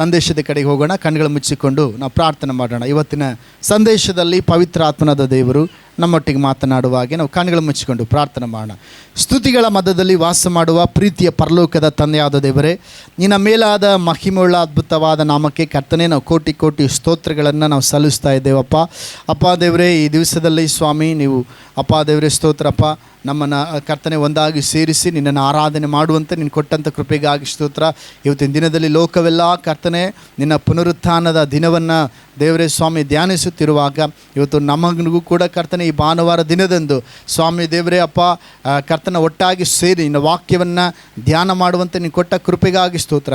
ಸಂದೇಶದ ಕಡೆಗೆ ಹೋಗೋಣ. ಕಣ್ಗಳು ಮುಚ್ಚಿಕೊಂಡು ನಾವು ಪ್ರಾರ್ಥನೆ ಮಾಡೋಣ. ಇವತ್ತಿನ ಸಂದೇಶದಲ್ಲಿ ಪವಿತ್ರ ಆತ್ಮನಾದ ದೇವರು ನಮ್ಮೊಟ್ಟಿಗೆ ಮಾತನಾಡುವ ಹಾಗೆ ನಾವು ಕಣ್ಗಳು ಮುಚ್ಚಿಕೊಂಡು ಪ್ರಾರ್ಥನೆ ಮಾಡೋಣ. ಸ್ತುತಿಗಳ ಮಧ್ಯದಲ್ಲಿ ವಾಸ ಮಾಡುವ ಪ್ರೀತಿಯ ಪರಲೋಕದ ತಂದೆಯಾದ ದೇವರೇ, ನಿನ್ನ ಮೇಲಾದ ಮಹಿಮೆಯುಳ್ಳ ಅದ್ಭುತವಾದ ನಾಮಕ್ಕೆ ಕರ್ತನೆ ನಾವು ಕೋಟಿ ಕೋಟಿ ಸ್ತೋತ್ರಗಳನ್ನು ನಾವು ಸಲ್ಲಿಸ್ತಾ ಇದ್ದೇವಪ್ಪ. ಅಪ್ಪ ದೇವರೇ, ಈ ದಿವಸದಲ್ಲಿ ಸ್ವಾಮಿ ನೀವು ಅಪ್ಪ ದೇವರೇ ಸ್ತೋತ್ರಪ್ಪ, ನಮ್ಮನ್ನು ಕರ್ತನೆ ಒಂದಾಗಿ ಸೇರಿಸಿ ನಿನ್ನನ್ನು ಆರಾಧನೆ ಮಾಡುವಂತೆ ನೀನು ಕೊಟ್ಟಂಥ ಕೃಪೆಗಾಗಿ ಸ್ತೋತ್ರ. ಇವತ್ತಿನ ದಿನದಲ್ಲಿ ಲೋಕವೆಲ್ಲ ಕರ್ತನೆ, ನಿನ್ನ ಪುನರುತ್ಥಾನದ ದಿನವನ್ನು ದೇವರೇ, ಸ್ವಾಮಿ ಧ್ಯಾನಿಸುತ್ತಿರುವಾಗ ಇವತ್ತು ನಮಗೂ ಕೂಡ ಕರ್ತನೆ ಈ ಭಾನುವಾರ ದಿನದಂದು ಸ್ವಾಮಿ ದೇವರೇ, ಅಪ್ಪ ಕರ್ತನ ಒಟ್ಟಾಗಿ ಸೇರಿ ನಿನ್ನ ವಾಕ್ಯವನ್ನು ಧ್ಯಾನ ಮಾಡುವಂತೆ ನೀನು ಕೊಟ್ಟ ಕೃಪೆಗಾಗಿ ಸ್ತೋತ್ರ.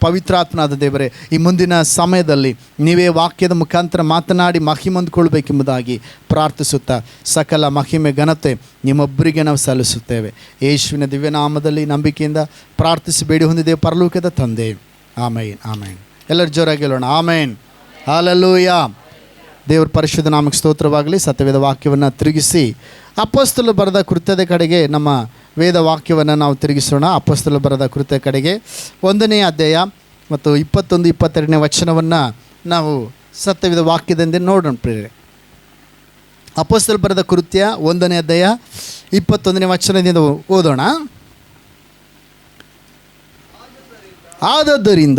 ಪವಿತ್ರಾತ್ಮನಾದ ದೇವರೇ, ಈ ಮುಂದಿನ ಸಮಯದಲ್ಲಿ ನೀವೇ ವಾಕ್ಯದ ಮುಖಾಂತರ ಮಾತನಾಡಿ ಮಹಿಮಂದ್ಕೊಳ್ಬೇಕೆಂಬುದಾಗಿ ಪ್ರಾರ್ಥಿಸುತ್ತಾ ಸಕಲ ಮಹಿಮೆ, ಘನತೆ ನಿಮ್ಮೊಬ್ಬರಿಗೆ ನಾವು ಸಲ್ಲಿಸುತ್ತೇವೆ. ಯೇಸುವಿನ ದಿವ್ಯನಾಮದಲ್ಲಿ ನಂಬಿಕೆಯಿಂದ ಪ್ರಾರ್ಥಿಸಿ ಬೇಡಿ ಹೊಂದಿದೆ ಪರಲೋಕದ ತಂದೆ. ಆಮೇನ್ ಆಮೇನ್. ಎಲ್ಲರ ಜೋರಾಗಿ ಹೇಳೋಣ, ಆಮೇನ್. ಹಾಲಲ್ಲೂಯ ದೇವ್ರ ಪರಿಶುದ್ಧ ನಾಮಕ್ಕೆ ಸ್ತೋತ್ರವಾಗಲಿ, ಸತ್ಯವೇದ ವಾಕ್ಯವನ್ನು ತಿರುಗಿಸಿ ಅಪ್ಪಸ್ತಲು ಬರೆದ ಕೃತ್ಯದ ಕಡೆಗೆ ನಮ್ಮ ವೇದ ವಾಕ್ಯವನ್ನು ನಾವು ತಿರುಗಿಸೋಣ. ಅಪ್ಪಸ್ತಲು ಬರೆದ ಕೃತ್ಯ ಕಡೆಗೆ ಒಂದನೇ ಅಧ್ಯಾಯ ಮತ್ತು ಇಪ್ಪತ್ತೊಂದು, ಇಪ್ಪತ್ತೆರಡನೇ ವಚನವನ್ನು ನಾವು ಸತ್ಯವೇದ ವಾಕ್ಯದಿಂದ ನೋಡೋಣ ಪ್ರೇರೆ ಅಪ್ಪಸ್ತಲು ಬರೆದ ಕೃತ್ಯ ಒಂದನೇ ಅಧ್ಯಾಯ ಇಪ್ಪತ್ತೊಂದನೇ ವಚನದಿಂದ ಓದೋಣ. ಆದದ್ದರಿಂದ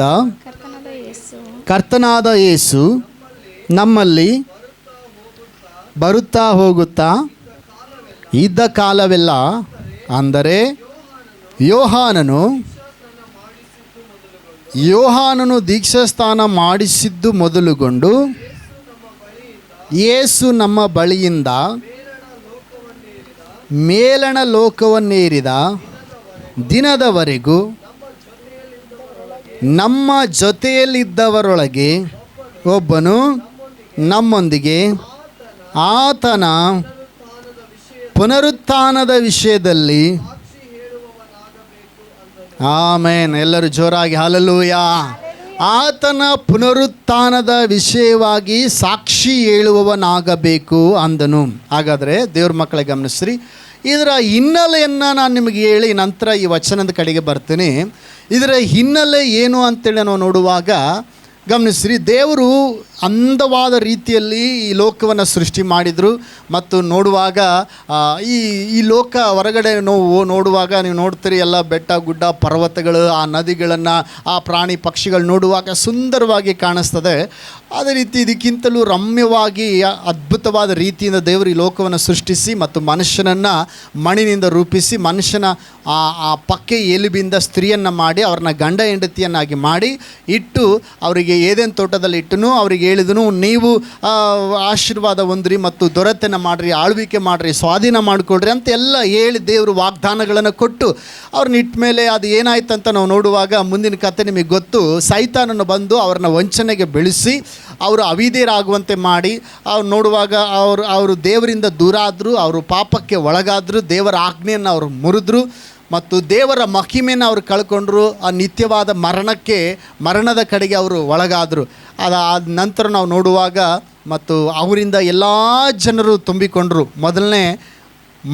ಕರ್ತನಾದ ಯೇಸು ನಮ್ಮಲ್ಲಿ ಬರುತ್ತಾ ಹೋಗುತ್ತಾ ಇದ್ದ ಕಾಲವೆಲ್ಲ ಅಂದರೆ ಯೋಹಾನನು ಯೋಹಾನನು ದೀಕ್ಷಾಸ್ಥಾನ ಮಾಡಿಸಿದ್ದು ಮೊದಲುಗೊಂಡು ಯೇಸು ನಮ್ಮ ಬಳಿಯಿಂದ ಮೇಲಣ ಲೋಕವನ್ನೇರಿದ ದಿನದವರೆಗೂ ನಮ್ಮ ಜೊತೆಯಲ್ಲಿದ್ದವರೊಳಗೆ ಒಬ್ಬನು ನಮ್ಮೊಂದಿಗೆ ಆತನ ಪುನರುತ್ಥಾನದ ವಿಷಯದಲ್ಲಿ ಆಮೇನ್. ಎಲ್ಲರೂ ಜೋರಾಗಿ ಹಾಲಲ್ಲೂಯ. ಆತನ ಪುನರುತ್ಥಾನದ ವಿಷಯವಾಗಿ ಸಾಕ್ಷಿ ಹೇಳುವವನಾಗಬೇಕು ಅಂದನು. ಹಾಗಾದರೆ ದೇವ್ರ ಮಕ್ಕಳ ಗಮನಿಸ್ರಿ. ಇದರ ಹಿನ್ನೆಲೆಯನ್ನು ನಾನು ನಿಮಗೆ ಹೇಳಿ ನಂತರ ಈ ವಚನದ ಕಡೆಗೆ ಬರ್ತೀನಿ. ಇದರ ಹಿನ್ನೆಲೆ ಏನು ಅಂತೇಳಿ ನಾವು ನೋಡುವಾಗ ಗಮನಿಸ್ರಿ, ದೇವರು ಅಂದವಾದ ರೀತಿಯಲ್ಲಿ ಈ ಲೋಕವನ್ನು ಸೃಷ್ಟಿ ಮಾಡಿದರು. ಮತ್ತು ನೋಡುವಾಗ ಈ ಈ ಲೋಕ ಹೊರಗಡೆ ನೋವು ನೋಡುವಾಗ, ನೀವು ನೋಡ್ತೀರಿ ಎಲ್ಲ ಬೆಟ್ಟ, ಗುಡ್ಡ, ಪರ್ವತಗಳು, ಆ ನದಿಗಳನ್ನು, ಆ ಪ್ರಾಣಿ ಪಕ್ಷಿಗಳು ನೋಡುವಾಗ ಸುಂದರವಾಗಿ ಕಾಣಿಸ್ತದೆ. ಅದೇ ರೀತಿ ಇದಕ್ಕಿಂತಲೂ ರಮ್ಯವಾಗಿ ಅದ್ಭುತವಾದ ರೀತಿಯಿಂದ ದೇವರು ಈ ಲೋಕವನ್ನು ಸೃಷ್ಟಿಸಿ ಮತ್ತು ಮನುಷ್ಯನನ್ನು ಮಣ್ಣಿನಿಂದ ರೂಪಿಸಿ ಮನುಷ್ಯನ ಆ ಆ ಪಕ್ಕೆ ಎಲುಬಿಂದ ಸ್ತ್ರೀಯನ್ನು ಮಾಡಿ ಅವ್ರನ್ನ ಗಂಡ ಹೆಂಡತಿಯನ್ನಾಗಿ ಮಾಡಿ ಇಟ್ಟು ಅವರಿಗೆ ಏದೇನು ತೋಟದಲ್ಲಿ ಇಟ್ಟನು, ಅವರಿಗೆ ಹೇಳಿದನು, ನೀವು ಆಶೀರ್ವಾದ ಹೊಂದ್ರಿ ಮತ್ತು ದೊರೆತನ ಮಾಡಿರಿ, ಆಳ್ವಿಕೆ ಮಾಡಿರಿ, ಸ್ವಾಧೀನ ಮಾಡಿಕೊಡ್ರಿ ಅಂತ ಎಲ್ಲ ಹೇಳಿ ದೇವರು ವಾಗ್ದಾನಗಳನ್ನು ಕೊಟ್ಟು ಅವ್ರನ್ನ ಇಟ್ಟ ಮೇಲೆ ಅದು ಏನಾಯ್ತು ಅಂತ ನಾವು ನೋಡುವಾಗ ಮುಂದಿನ ಕತೆ ನಿಮಗೆ ಗೊತ್ತು ಸೈತಾನನ್ನು ಬಂದು ಅವ್ರನ್ನ ವಂಚನೆಗೆ ಬೆಳೆಸಿ ಅವರು ಅವಿದೇರಾಗುವಂತೆ ಮಾಡಿ, ಅವ್ರು ನೋಡುವಾಗ ಅವರು ಅವರು ದೇವರಿಂದ ದೂರ ಆದರೂ ಅವರು ಪಾಪಕ್ಕೆ ಒಳಗಾದರು ದೇವರ ಆಜ್ಞೆಯನ್ನು ಅವರು ಮುರಿದ್ರು ಮತ್ತು ದೇವರ ಮಹಿಮೆಯನ್ನು ಅವರು ಕಳ್ಕೊಂಡ್ರು, ಆ ನಿತ್ಯವಾದ ಮರಣಕ್ಕೆ, ಮರಣದ ಕಡೆಗೆ ಅವರು ಒಳಗಾದರು. ಆದ ನಂತರ ನಾವು ನೋಡುವಾಗ ಮತ್ತು ಅವರಿಂದ ಎಲ್ಲ ಜನರು ತುಂಬಿಕೊಂಡರು. ಮೊದಲನೇ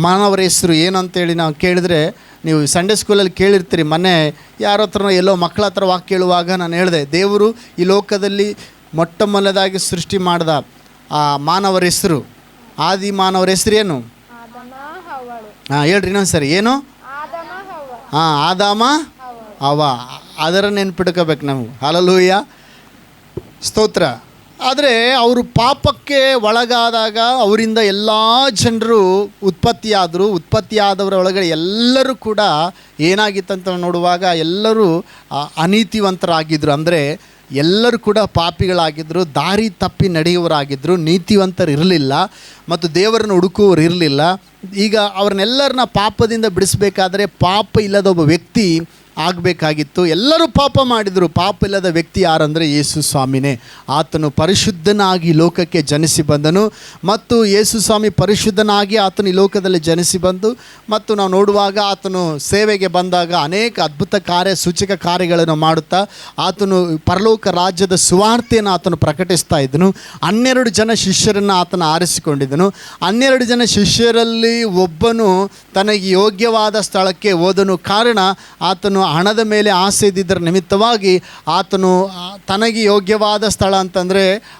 ಮಾನವರ ಹೆಸರು ಏನು ಅಂತೇಳಿ ನಾವು ಕೇಳಿದರೆ, ನೀವು ಸಂಡೇ ಸ್ಕೂಲಲ್ಲಿ ಕೇಳಿರ್ತೀರಿ ಮೊನ್ನೆ, ಯಾರ ಹತ್ರನೋ ಎಲ್ಲೋ ಮಕ್ಕಳ ಹತ್ರ ವಾಕ್ ಕೇಳುವಾಗ ನಾನು ಹೇಳಿದೆ, ದೇವರು ಈ ಲೋಕದಲ್ಲಿ ಮೊಟ್ಟ ಮೊದಲದಾಗಿ ಸೃಷ್ಟಿ ಮಾಡಿದ ಆ ಮಾನವರ ಹೆಸರು. ಆದಿ ಮಾನವರ ಹೆಸರು ಏನು? ಹಾಂ ಹೇಳ್ರಿ ಇನ್ನೊಂದು ಸರಿ. ಏನು? ಹಾಂ ಆದಾಮ ಅವ ಅದರ ನೆನ್ಪಿಟ್ಕೋಬೇಕು ನಾವು. ಹಾಲಲೂಯ್ಯ ಸ್ತೋತ್ರ. ಆದರೆ ಅವರು ಪಾಪಕ್ಕೆ ಒಳಗಾದಾಗ ಅವರಿಂದ ಎಲ್ಲ ಜನರು ಉತ್ಪತ್ತಿಯಾದರು ಉತ್ಪತ್ತಿಯಾದವರ ಒಳಗಡೆ ಎಲ್ಲರೂ ಕೂಡ ಏನಾಗಿತ್ತಂತ ನೋಡುವಾಗ ಎಲ್ಲರೂ ಅನೀತಿವಂತರಾಗಿದ್ದರು ಅಂದರೆ ಎಲ್ಲರೂ ಕೂಡ ಪಾಪಿಗಳಾಗಿದ್ದರು ದಾರಿ ತಪ್ಪಿ ನಡೆಯುವರಾಗಿದ್ದರು ನೀತಿವಂತರು ಇರಲಿಲ್ಲ ಮತ್ತು ದೇವರನ್ನು ಹುಡುಕುವವರು ಇರಲಿಲ್ಲ. ಈಗ ಅವ್ರನ್ನೆಲ್ಲರನ್ನ ಪಾಪದಿಂದ ಬಿಡಿಸ್ಬೇಕಾದ್ರೆ ಪಾಪ ಇಲ್ಲದ ಒಬ್ಬ ವ್ಯಕ್ತಿ ಆಗಬೇಕಾಗಿತ್ತು. ಎಲ್ಲರೂ ಪಾಪ ಮಾಡಿದರು. ಪಾಪ ಇಲ್ಲದ ವ್ಯಕ್ತಿ ಯಾರಂದರೆ ಯೇಸು ಸ್ವಾಮಿನೇ. ಆತನು ಪರಿಶುದ್ಧನಾಗಿ ಲೋಕಕ್ಕೆ ಜನಿಸಿ ಬಂದನು. ಮತ್ತು ಯೇಸು ಸ್ವಾಮಿ ಪರಿಶುದ್ಧನಾಗಿ ಆತನು ಈ ಲೋಕದಲ್ಲಿ ಜನಿಸಿ ಬಂದು, ಮತ್ತು ನಾವು ನೋಡುವಾಗ ಆತನು ಸೇವೆಗೆ ಬಂದಾಗ ಅನೇಕ ಅದ್ಭುತ ಕಾರ್ಯ, ಸೂಚಕ ಕಾರ್ಯಗಳನ್ನು ಮಾಡುತ್ತಾ, ಆತನು ಪರಲೋಕ ರಾಜ್ಯದ ಸುವಾರ್ತೆಯನ್ನು ಆತನು ಪ್ರಕಟಿಸ್ತಾ ಇದ್ದನು. ಹನ್ನೆರಡು ಜನ ಶಿಷ್ಯರನ್ನು ಆತನು ಆರಿಸಿಕೊಂಡಿದ್ದನು. ಹನ್ನೆರಡು ಜನ ಶಿಷ್ಯರಲ್ಲಿ ಒಬ್ಬನು ತನಗೆ ಯೋಗ್ಯವಾದ ಸ್ಥಳಕ್ಕೆ ಓದನು ಕಾರಣ ಆತನು ಹಣದ ಮೇಲೆ ಆಸೆ ಇದ್ದಿದ್ದರ ನಿಮಿತ್ತವಾಗಿ ಆತನು ತನಗೆ ಯೋಗ್ಯವಾದ ಸ್ಥಳ ಅಂತಂದರೆ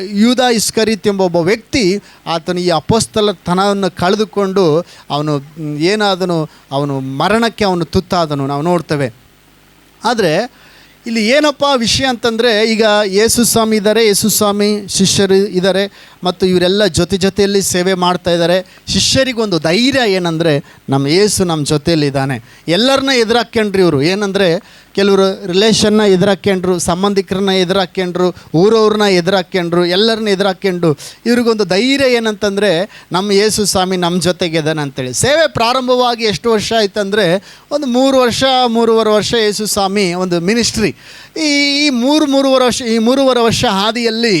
ಯೂದ ಇಸ್ಕರಿತ್ ಎಂಬ ಒಬ್ಬ ವ್ಯಕ್ತಿ ಆತನು ಈ ಅಪೋಸ್ತಲತನವನ್ನು ಕಳೆದುಕೊಂಡು ಅವನು ಏನಾದನು, ಅವನು ಮರಣಕ್ಕೆ ಅವನು ತುತ್ತಾದನು. ನಾವು ನೋಡ್ತೇವೆ. ಆದರೆ, ಇಲ್ಲಿ ಏನಪ್ಪ ವಿಷಯ ಅಂತಂದರೆ, ಈಗ ಯೇಸು ಸ್ವಾಮಿ ಇದ್ದಾರೆ, ಯೇಸು ಸ್ವಾಮಿ ಶಿಷ್ಯರು ಇದ್ದಾರೆ. ಮತ್ತು ಇವರೆಲ್ಲ ಜೊತೆ ಜೊತೆಯಲ್ಲಿ ಸೇವೆ ಮಾಡ್ತಾ ಇದ್ದಾರೆ. ಶಿಷ್ಯರಿಗೊಂದು ಧೈರ್ಯ ಏನಂದರೆ ನಮ್ಮ ಏಸು ನಮ್ಮ ಜೊತೆಯಲ್ಲಿದ್ದಾನೆ. ಎಲ್ಲರನ್ನ ಎದುರಾಕ್ಯಂಡ್ರಿ ಇವರು. ಏನಂದರೆ ಕೆಲವರು ರಿಲೇಷನ್ನ ಎದುರಾಕ್ಯಂಡ್ರು, ಸಂಬಂಧಿಕರನ್ನ ಎದುರಾಕ್ಯಂಡ್ರು, ಊರವ್ರನ್ನ ಎದುರಾಕ್ಯಂಡ್ರು, ಎಲ್ಲರನ್ನ ಎದುರಾಕ್ಯಂಡು ಇವ್ರಿಗೊಂದು ಧೈರ್ಯ ಏನಂತಂದರೆ ನಮ್ಮ ಯೇಸು ಸ್ವಾಮಿ ನಮ್ಮ ಜೊತೆಗೆ ಇದ್ದಾನೆ ಅಂತೇಳಿ. ಸೇವೆ ಪ್ರಾರಂಭವಾಗಿ ಎಷ್ಟು ವರ್ಷ ಆಯ್ತಂದರೆ ಒಂದು ಮೂರು ವರ್ಷ, ಮೂರುವರೆ ವರ್ಷ ಯೇಸು ಸ್ವಾಮಿ ಒಂದು ಮಿನಿಸ್ಟ್ರಿ ಈ ಈ ಮೂರು, ಮೂರುವರೆ ವರ್ಷ, ಈ ಮೂರುವರೆ ವರ್ಷ ಹಾದಿಯಲ್ಲಿ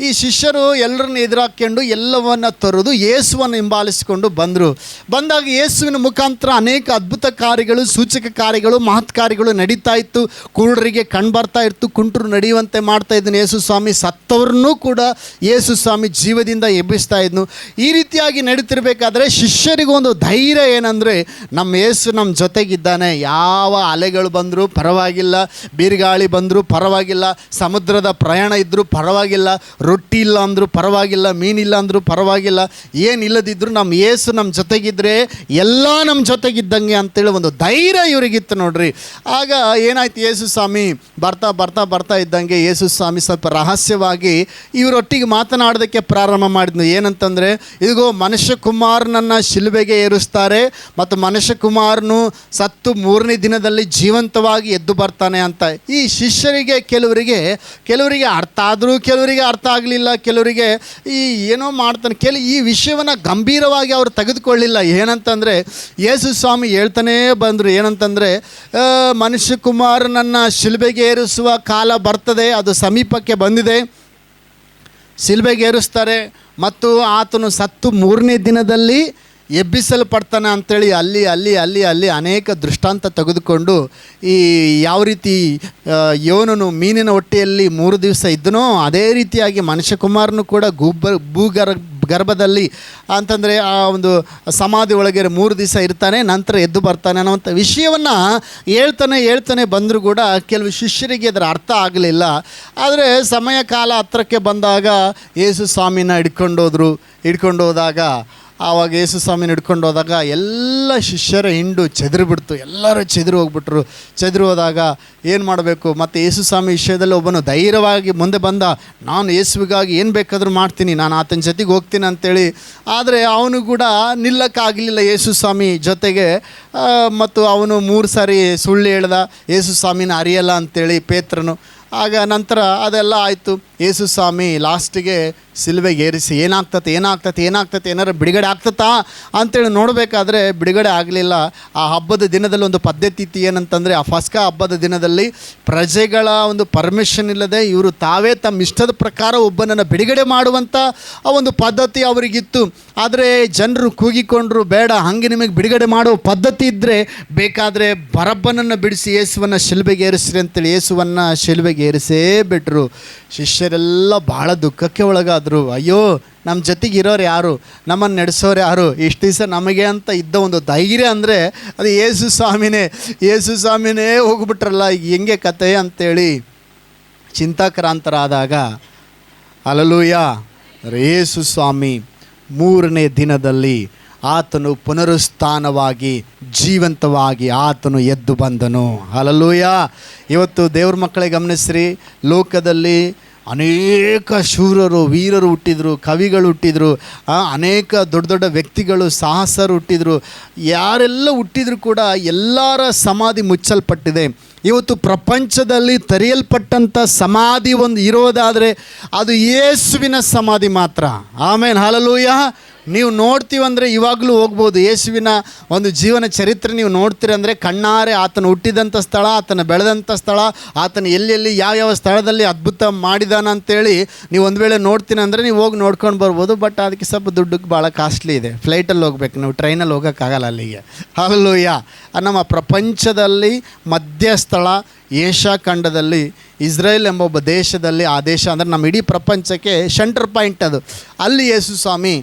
ಈ ಶಿಷ್ಯರು ಎಲ್ಲರನ್ನ ಎದುರಾಕ್ಕೊಂಡು ಎಲ್ಲವನ್ನ ತೊರೆದು ಯೇಸುವನ್ನು ಹಿಂಬಾಲಿಸಿಕೊಂಡು ಬಂದರು. ಬಂದಾಗ ಯೇಸುವಿನ ಮುಖಾಂತರ ಅನೇಕ ಅದ್ಭುತ ಕಾರ್ಯಗಳು, ಸೂಚಕ ಕಾರ್ಯಗಳು, ಮಹತ್ ಕಾರ್ಯಗಳು ನಡೀತಾ ಇತ್ತು. ಕುರುಡರಿಗೆ ಕಣ್ ಬರ್ತಾ ಇತ್ತು ಕುಂಟರು ನಡೆಯುವಂತೆ ಮಾಡ್ತಾ ಇದ್ದನು ಯೇಸು ಸ್ವಾಮಿ. ಸತ್ತವ್ರನ್ನೂ ಕೂಡ ಯೇಸು ಸ್ವಾಮಿ ಜೀವದಿಂದ ಎಬ್ಬಿಸ್ತಾ ಇದ್ನು. ಈ ರೀತಿಯಾಗಿ ನಡೀತಿರ್ಬೇಕಾದ್ರೆ ಶಿಷ್ಯರಿಗೊಂದು ಧೈರ್ಯ ಏನಂದರೆ ನಮ್ಮ ಯೇಸು ನಮ್ಮ ಜೊತೆಗಿದ್ದಾನೆ. ಯಾವ ಅಲೆಗಳು ಬಂದರೂ ಪರವಾಗಿಲ್ಲ, ಬೀರ್ಗಾಳಿ ಬಂದರೂ ಪರವಾಗಿಲ್ಲ, ಸಮುದ್ರದ ಪ್ರಯಾಣ ಇದ್ದರೂ ಪರವಾಗಿಲ್ಲ, ರೊಟ್ಟಿ ಇಲ್ಲ ಅಂದರೂ ಪರವಾಗಿಲ್ಲ. ಮೀನಿಲ್ಲ ಅಂದರೂ ಪರವಾಗಿಲ್ಲ ಏನಿಲ್ಲದಿದ್ದರೂ ನಮ್ಮ ಏಸು ನಮ್ಮ ಜೊತೆಗಿದ್ರೆ ಎಲ್ಲ ನಮ್ಮ ಜೊತೆಗಿದ್ದಂಗೆ ಅಂತೇಳಿ ಒಂದು ಧೈರ್ಯ ಇವರಿಗಿತ್ತು ನೋಡ್ರಿ. ಆಗ ಏನಾಯ್ತು ಯೇಸು ಸ್ವಾಮಿ, ಬರ್ತಾ ಬರ್ತಾ ಬರ್ತಾ ಇದ್ದಂಗೆ ಯೇಸು ಸ್ವಾಮಿ ಸ್ವಲ್ಪ ರಹಸ್ಯವಾಗಿ ಇವರೊಟ್ಟಿಗೆ ಮಾತನಾಡೋದಕ್ಕೆ ಪ್ರಾರಂಭ ಮಾಡಿದ್ನು. ಏನಂತಂದರೆ, ಇದಿಗೋ ಮನುಷ್ಯ ಕುಮಾರನನ್ನು ಶಿಲುಬೆಗೆ ಏರಿಸ್ತಾರೆ ಮತ್ತು ಮನುಷ್ಯ ಕುಮಾರನು ಸತ್ತು ಮೂರನೇ ದಿನದಲ್ಲಿ ಜೀವಂತವಾಗಿ ಎದ್ದು ಬರ್ತಾನೆ ಅಂತ. ಈ ಶಿಷ್ಯರಿಗೆ, ಕೆಲವರಿಗೆ ಕೆಲವರಿಗೆ ಅರ್ಥ ಆದರೂ, ಕೆಲವರಿಗೆ ಅರ್ಥ ಆಗಲಿಲ್ಲ, ಕೆಲವರಿಗೆ ಈ ಏನೋ ಮಾಡ್ತಾನೆ ಕೇಳಿ ಈ ವಿಷಯವನ್ನು ಗಂಭೀರವಾಗಿ ಅವರು ತೆಗೆದುಕೊಳ್ಳಿಲ್ಲ. ಏನಂತಂದರೆ ಯೇಸು ಸ್ವಾಮಿ ಹೇಳ್ತಾನೇ ಬಂದರು. ಏನಂತಂದರೆ ಆ, ಮನುಷ್ಯ ಕುಮಾರನನ್ನು ಶಿಲ್ಬೆಗೆ ಏರಿಸುವ ಕಾಲ ಬರ್ತದೆ ಅದು ಸಮೀಪಕ್ಕೆ ಬಂದಿದೆ. ಶಿಲ್ಬೆಗೆ ಏರಿಸ್ತಾರೆ ಮತ್ತು ಆತನು ಸತ್ತು ಮೂರನೇ ದಿನದಲ್ಲಿ ಎಬ್ಬಿಸಲ್ಪಡ್ತಾನೆ ಅಂಥೇಳಿ ಅಲ್ಲಿ ಅಲ್ಲಿ ಅಲ್ಲಿ ಅಲ್ಲಿ ಅನೇಕ ದೃಷ್ಟಾಂತ ತೆಗೆದುಕೊಂಡು ಈ ಯಾವ ರೀತಿ ಯೋನನು ಮೀನಿನ ಹೊಟ್ಟೆಯಲ್ಲಿ ಮೂರು ದಿವಸ ಇದ್ದನೋ ಅದೇ ರೀತಿಯಾಗಿ ಮನುಷ್ಯಕುಮಾರನು ಕೂಡ ಗುಬ್ಬ ಭೂಗರ್ ಗರ್ಭದಲ್ಲಿ ಅಂತಂದರೆ ಆ ಒಂದು ಸಮಾಧಿ ಒಳಗೆ ಮೂರು ದಿವಸ ಇರ್ತಾನೆ, ನಂತರ ಎದ್ದು ಬರ್ತಾನೆ ಅನ್ನೋವಂಥ ವಿಷಯವನ್ನು ಹೇಳ್ತಾನೆ ಹೇಳ್ತಾನೆ ಬಂದರೂ ಕೂಡ ಕೆಲವು ಶಿಷ್ಯರಿಗೆ ಅದರ ಅರ್ಥ ಆಗಲಿಲ್ಲ. ಆದರೆ ಸಮಯ ಕಾಲ ಹತ್ರಕ್ಕೆ ಬಂದಾಗ ಯೇಸು ಸ್ವಾಮಿನ ಹಿಡ್ಕೊಂಡೋದ್ರು ಹಿಡ್ಕೊಂಡು ಹೋದಾಗ ಆವಾಗ ಯೇಸು ಸ್ವಾಮಿನ ಹಿಡ್ಕೊಂಡು ಹೋದಾಗ ಎಲ್ಲ ಶಿಷ್ಯರ ಹಿಂಡು ಚೆದರಿ ಬಿಡ್ತು ಎಲ್ಲರೂ ಚೆದರಿ ಹೋಗ್ಬಿಟ್ರು. ಚೆದರಿ ಹೋದಾಗ ಏನು ಮಾಡಬೇಕು? ಮತ್ತು ಯೇಸು ಸ್ವಾಮಿ ವಿಷಯದಲ್ಲಿ ಒಬ್ಬನು ಧೈರ್ಯವಾಗಿ ಮುಂದೆ ಬಂದ, ನಾನು ಯೇಸುವಿಗಾಗಿ ಏನು ಬೇಕಾದರೂ ಮಾಡ್ತೀನಿ. ನಾನು ಆತನ ಜೊತೆಗೆ ಹೋಗ್ತೀನಿ ಅಂತೇಳಿ. ಆದರೆ ಅವನು ಕೂಡ ನಿಲ್ಲಕ್ಕಾಗಲಿಲ್ಲ ಯೇಸು ಸ್ವಾಮಿ ಜೊತೆಗೆ. ಮತ್ತು ಅವನು ಮೂರು ಸಾರಿ ಸುಳ್ಳು ಹೇಳ್ದ, ಯೇಸು ಸ್ವಾಮಿನ ಅರಿಯಲ್ಲ ಅಂತೇಳಿ ಪೇತ್ರನು. ಆಗ ನಂತರ ಅದೆಲ್ಲ ಆಯಿತು. ಯೇಸು ಸ್ವಾಮಿ, ಲಾಸ್ಟಿಗೆ ಸಿಲ್ವೆಗೆ ಏರಿಸಿ, ಏನಾಗ್ತತೆ ಏನಾಗ್ತತೆ ಏನಾಗ್ತತೆ ಏನಾರು ಬಿಡುಗಡೆ ಆಗ್ತತಾ ಅಂತೇಳಿ ನೋಡಬೇಕಾದ್ರೆ ಬಿಡುಗಡೆ ಆಗಲಿಲ್ಲ. ಆ ಹಬ್ಬದ ದಿನದಲ್ಲಿ ಒಂದು ಪದ್ಧತಿ ಇತ್ತು ಏನಂತಂದರೆ, ಆ ಫಸ್ಕಾ ಹಬ್ಬದ ದಿನದಲ್ಲಿ ಪ್ರಜೆಗಳ ಒಂದು ಪರ್ಮಿಷನ್ ಇಲ್ಲದೆ ಇವರು ತಾವೇ ತಮ್ಮ ಇಷ್ಟದ ಪ್ರಕಾರ ಒಬ್ಬನನ್ನು ಬಿಡುಗಡೆ ಮಾಡುವಂಥ ಆ ಒಂದು ಪದ್ಧತಿ ಅವರಿಗಿತ್ತು. ಆದರೆ ಜನರು ಕೂಗಿಕೊಂಡ್ರು, ಬೇಡ, ಹಂಗೆ ನಿಮಗೆ ಬಿಡುಗಡೆ ಮಾಡೋ ಪದ್ಧತಿ ಇದ್ದರೆ ಬೇಕಾದರೆ ಬರಬ್ಬನನ್ನು ಬಿಡಿಸಿ ಯೇಸುವನ್ನು ಶಿಲ್ಬೆಗೆ ಏರಿಸ್ರಿ ಅಂತೇಳಿ ಯೇಸುವನ್ನು ಶಿಲ್ಬೆಗೆ ಏರಿಸೇ ಬಿಟ್ರು. ಶಿಷ್ಯರೆಲ್ಲ ಭಾಳ ದುಃಖಕ್ಕೆ ಒಳಗಾದರು. ಅಯ್ಯೋ ನಮ್ಮ ಜೊತೆಗೆ ಇರೋರು ಯಾರು? ನಮ್ಮನ್ನು ನಡೆಸೋರು ಯಾರು? ಇಷ್ಟು ದಿವಸ ನಮಗೆ ಅಂತ ಇದ್ದ ಒಂದು ಧೈರ್ಯ ಅಂದರೆ ಅದು ಯೇಸು ಸ್ವಾಮಿನೇ ಯೇಸು ಸ್ವಾಮಿನೇ ಹೋಗ್ಬಿಟ್ರಲ್ಲ ಹೆಂಗೆ ಕತೆ ಅಂತೇಳಿ ಚಿಂತಾಕ್ರಾಂತರಾದಾಗ, ಅಲಲೂಯ ರೇಸು ಸ್ವಾಮಿ, ಮೂರನೇ ದಿನದಲ್ಲಿ ಆತನು ಪುನರುಸ್ಥಾನವಾಗಿ ಜೀವಂತವಾಗಿ ಆತನು ಎದ್ದು ಬಂದನು. ಅಲಲೂಯ, ಇವತ್ತು ದೇವ್ರ ಮಕ್ಕಳೇ ಗಮನಿಸ್ರಿ, ಲೋಕದಲ್ಲಿ ಅನೇಕ ಶೂರರು, ವೀರರು ಹುಟ್ಟಿದರು, ಕವಿಗಳು ಹುಟ್ಟಿದರು ಅನೇಕ ದೊಡ್ಡ ದೊಡ್ಡ ವ್ಯಕ್ತಿಗಳು, ಸಾಹಸರು ಹುಟ್ಟಿದರು. ಯಾರೆಲ್ಲ ಹುಟ್ಟಿದ್ರು ಕೂಡ ಎಲ್ಲರ ಸಮಾಧಿ ಮುಚ್ಚಲ್ಪಟ್ಟಿದೆ. ಇವತ್ತು ಪ್ರಪಂಚದಲ್ಲಿ ತೆರೆಯಲ್ಪಟ್ಟಂಥ ಸಮಾಧಿ ಒಂದು ಇರೋದಾದರೆ ಅದು ಯೇಸುವಿನ ಸಮಾಧಿ ಮಾತ್ರ. ಆಮೇಲೆ ಹಾಲಲೂಯ. ನೀವು ನೋಡ್ತೀವಂದರೆ ಇವಾಗಲೂ ಹೋಗ್ಬೋದು. ಯೇಸುವಿನ ಒಂದು ಜೀವನ ಚರಿತ್ರೆ ನೀವು ನೋಡ್ತೀರಿ ಅಂದರೆ ಕಣ್ಣಾರೆ ಆತನ ಹುಟ್ಟಿದಂಥ ಸ್ಥಳ, ಆತನ ಬೆಳೆದಂಥ ಸ್ಥಳ, ಆತನ ಎಲ್ಲೆಲ್ಲಿ ಯಾವ್ಯಾವ ಸ್ಥಳದಲ್ಲಿ ಅದ್ಭುತ ಮಾಡಿದಾನ ಅಂತೇಳಿ ನೀವು ಒಂದು ವೇಳೆ ನೋಡ್ತೀನಿ ಅಂದರೆ ನೀವು ಹೋಗಿ ನೋಡ್ಕೊಂಡು ಬರ್ಬೋದು. ಬಟ್ ಅದಕ್ಕೆ ಸ್ವಲ್ಪ ದುಡ್ಡಕ್ಕೆ ಭಾಳ ಕಾಸ್ಟ್ಲಿ ಇದೆ. ಫ್ಲೈಟಲ್ಲಿ ಹೋಗ್ಬೇಕು ನೀವು. ಟ್ರೈನಲ್ಲಿ ಹೋಗೋಕ್ಕಾಗಲ್ಲ ಅಲ್ಲಿಗೆ. ಅಲ್ಲೂಯ್ಯ ನಮ್ಮ ಪ್ರಪಂಚದಲ್ಲಿ ಮಧ್ಯ ಸ್ಥಳ ಏಷ್ಯಾ ಖಂಡದಲ್ಲಿ, ಇಸ್ರೇಲ್ ಎಂಬ ಒಬ್ಬ ದೇಶದಲ್ಲಿ ಆ ದೇಶ ಅಂದರೆ ನಮ್ಮ ಇಡೀ ಪ್ರಪಂಚಕ್ಕೆ ಸೆಂಟರ್ ಪಾಯಿಂಟ್ ಅದು. ಅಲ್ಲಿ ಯೇಸು ಸ್ವಾಮಿ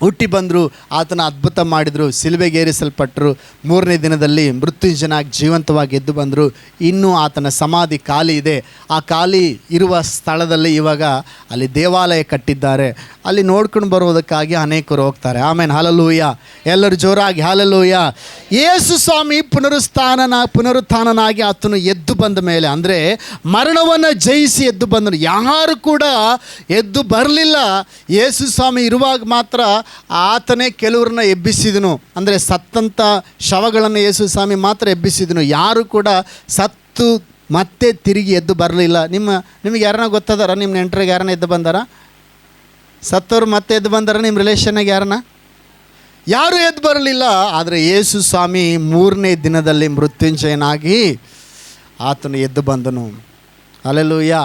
ಹುಟ್ಟಿ ಬಂದರು, ಆತನ ಅದ್ಭುತ ಮಾಡಿದರು ಸಿಲುಬೆಗೇರಿಸಲ್ಪಟ್ಟರು ಮೂರನೇ ದಿನದಲ್ಲಿ ಮೃತ್ಯುಂಜನಾಗಿ ಜೀವಂತವಾಗಿ ಎದ್ದು ಬಂದರು. ಇನ್ನೂ ಆತನ ಸಮಾಧಿ ಖಾಲಿ ಇದೆ. ಆ ಖಾಲಿ ಇರುವ ಸ್ಥಳದಲ್ಲಿ ಇವಾಗ ಅಲ್ಲಿ ದೇವಾಲಯ ಕಟ್ಟಿದ್ದಾರೆ. ಅಲ್ಲಿ ನೋಡ್ಕೊಂಡು ಬರುವುದಕ್ಕಾಗಿ ಅನೇಕರು ಹೋಗ್ತಾರೆ. ಆಮೇಲೆ ಹಾಲಲ್ಲೂಯ್ಯ ಎಲ್ಲರೂ ಜೋರಾಗಿ ಹಾಲಲ್ಲೂಯ್ಯ ಯೇಸು ಸ್ವಾಮಿ ಪುನರುತ್ಥಾನನ, ಪುನರುತ್ಥಾನನಾಗಿ ಆತನು ಎದ್ದು ಬಂದ ಮೇಲೆ, ಅಂದರೆ ಮರಣವನ್ನು ಜಯಿಸಿ ಎದ್ದು ಬಂದನು. ಯಾರು ಕೂಡ ಎದ್ದು ಬರಲಿಲ್ಲ. ಯೇಸು ಸ್ವಾಮಿ ಇರುವಾಗ ಮಾತ್ರ ಆತನೇ ಕೆಲವ್ರನ್ನ ಎಬ್ಬಿಸಿದನು. ಅಂದರೆ ಸತ್ತಂಥ ಶವಗಳನ್ನು ಯೇಸು ಸ್ವಾಮಿ ಮಾತ್ರ ಎಬ್ಬಿಸಿದನು. ಯಾರು ಕೂಡ ಸತ್ತು ಮತ್ತೆ ತಿರುಗಿ ಎದ್ದು ಬರಲಿಲ್ಲ. ನಿಮ್ಮ, ನಿಮಗೆ ಯಾರನ್ನ ಗೊತ್ತದಾರ? ನಿಮ್ಮ ನೆಂಟ್ರಿಗೆ ಯಾರನ್ನ ಎದ್ದು ಬಂದಾರ? ಸತ್ತವ್ರು ಮತ್ತೆ ಎದ್ದು ಬಂದಾರ? ನಿಮ್ಮ ರಿಲೇಷನ್ನಾಗ ಯಾರನ್ನ? ಯಾರೂ ಎದ್ದು ಬರಲಿಲ್ಲ. ಆದರೆ ಯೇಸು ಸ್ವಾಮಿ ಮೂರನೇ ದಿನದಲ್ಲಿ ಮೃತ್ಯುಂಜಯನಾಗಿ ಆತನು ಎದ್ದು ಬಂದನು. ಅಲಲೂಯ್ಯ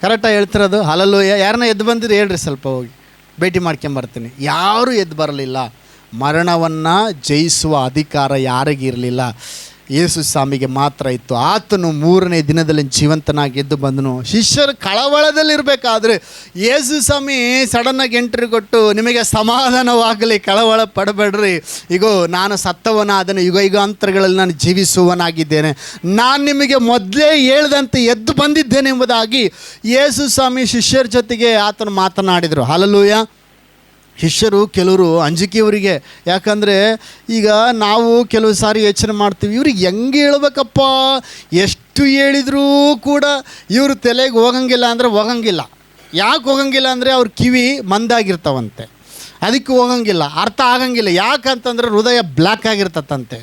ಕರೆಕ್ಟಾಗಿ ಹೇಳ್ತಿರೋದು? ಅಲಲೂಯ್ಯ ಯಾರನ್ನ ಎದ್ದು ಬಂದಿರಿ ಹೇಳ್ರಿ ಸ್ವಲ್ಪ ಹೋಗಿ. ಭೇಟಿ ಮಾಡ್ಕೊಂಬರ್ತೀನಿ ಯಾರೂ ಎದ್ದು ಬರಲಿಲ್ಲ. ಮರಣವನ್ನು ಜಯಿಸುವ ಅಧಿಕಾರ ಯಾರಿಗಿರಲಿಲ್ಲ. ಯೇಸು ಸ್ವಾಮಿಗೆ ಮಾತ್ರ ಇತ್ತು. ಆತನು ಮೂರನೇ ದಿನದಲ್ಲಿ ಜೀವಂತನಾಗಿ ಎದ್ದು ಬಂದನು. ಶಿಷ್ಯರು ಕಳವಳದಲ್ಲಿರಬೇಕಾದ್ರೆ ಯೇಸು ಸ್ವಾಮಿ ಸಡನ್ನಾಗಿ ಎಂಟ್ರಿ ಕೊಟ್ಟು ನಿಮಗೆ ಸಮಾಧಾನವಾಗಲಿ, ಕಳವಳ ಪಡಬೇಡ್ರಿ. ಇಗೋ, ನಾನು ಸತ್ತವನಾದನು ಯುಗ ಯುಗಾಂತರಗಳಲ್ಲಿ ನಾನು ಜೀವಿಸುವನಾಗಿದ್ದೇನೆ ನಾನು ನಿಮಗೆ ಮೊದಲೇ ಹೇಳ್ದಂತೆ ಎದ್ದು ಬಂದಿದ್ದೇನೆ ಎಂಬುದಾಗಿ ಯೇಸು ಸ್ವಾಮಿ ಶಿಷ್ಯರ ಜೊತೆಗೆ ಆತನು ಮಾತನಾಡಿದರು. ಹಲಲೂಯ ಶಿಷ್ಯರು, ಕೆಲವರು ಅಂಜಿಕೆಯವರಿಗೆ. ಯಾಕಂದರೆ ಈಗ ನಾವು ಕೆಲವು ಸಾರಿ ಯೋಚನೆ ಮಾಡ್ತೀವಿ ಇವ್ರಿಗೆ ಹೆಂಗೆ ಹೇಳ್ಬೇಕಪ್ಪ? ಎಷ್ಟು ಹೇಳಿದರೂ ಕೂಡ ಇವರು ತಲೆಗೆ ಹೋಗಂಗಿಲ್ಲ ಅಂದರೆ ಹೋಗಂಗಿಲ್ಲ. ಯಾಕೆ ಹೋಗಂಗಿಲ್ಲ ಅಂದರೆ ಅವ್ರ ಕಿವಿ ಮಂದಾಗಿರ್ತಾವಂತೆ. ಅದಕ್ಕೆ ಹೋಗಂಗಿಲ್ಲ, ಅರ್ಥ ಆಗಂಗಿಲ್ಲ. ಯಾಕಂತಂದ್ರೆ ಹೃದಯ ಬ್ಲ್ಯಾಕ್ ಆಗಿರ್ತತಂತೆ.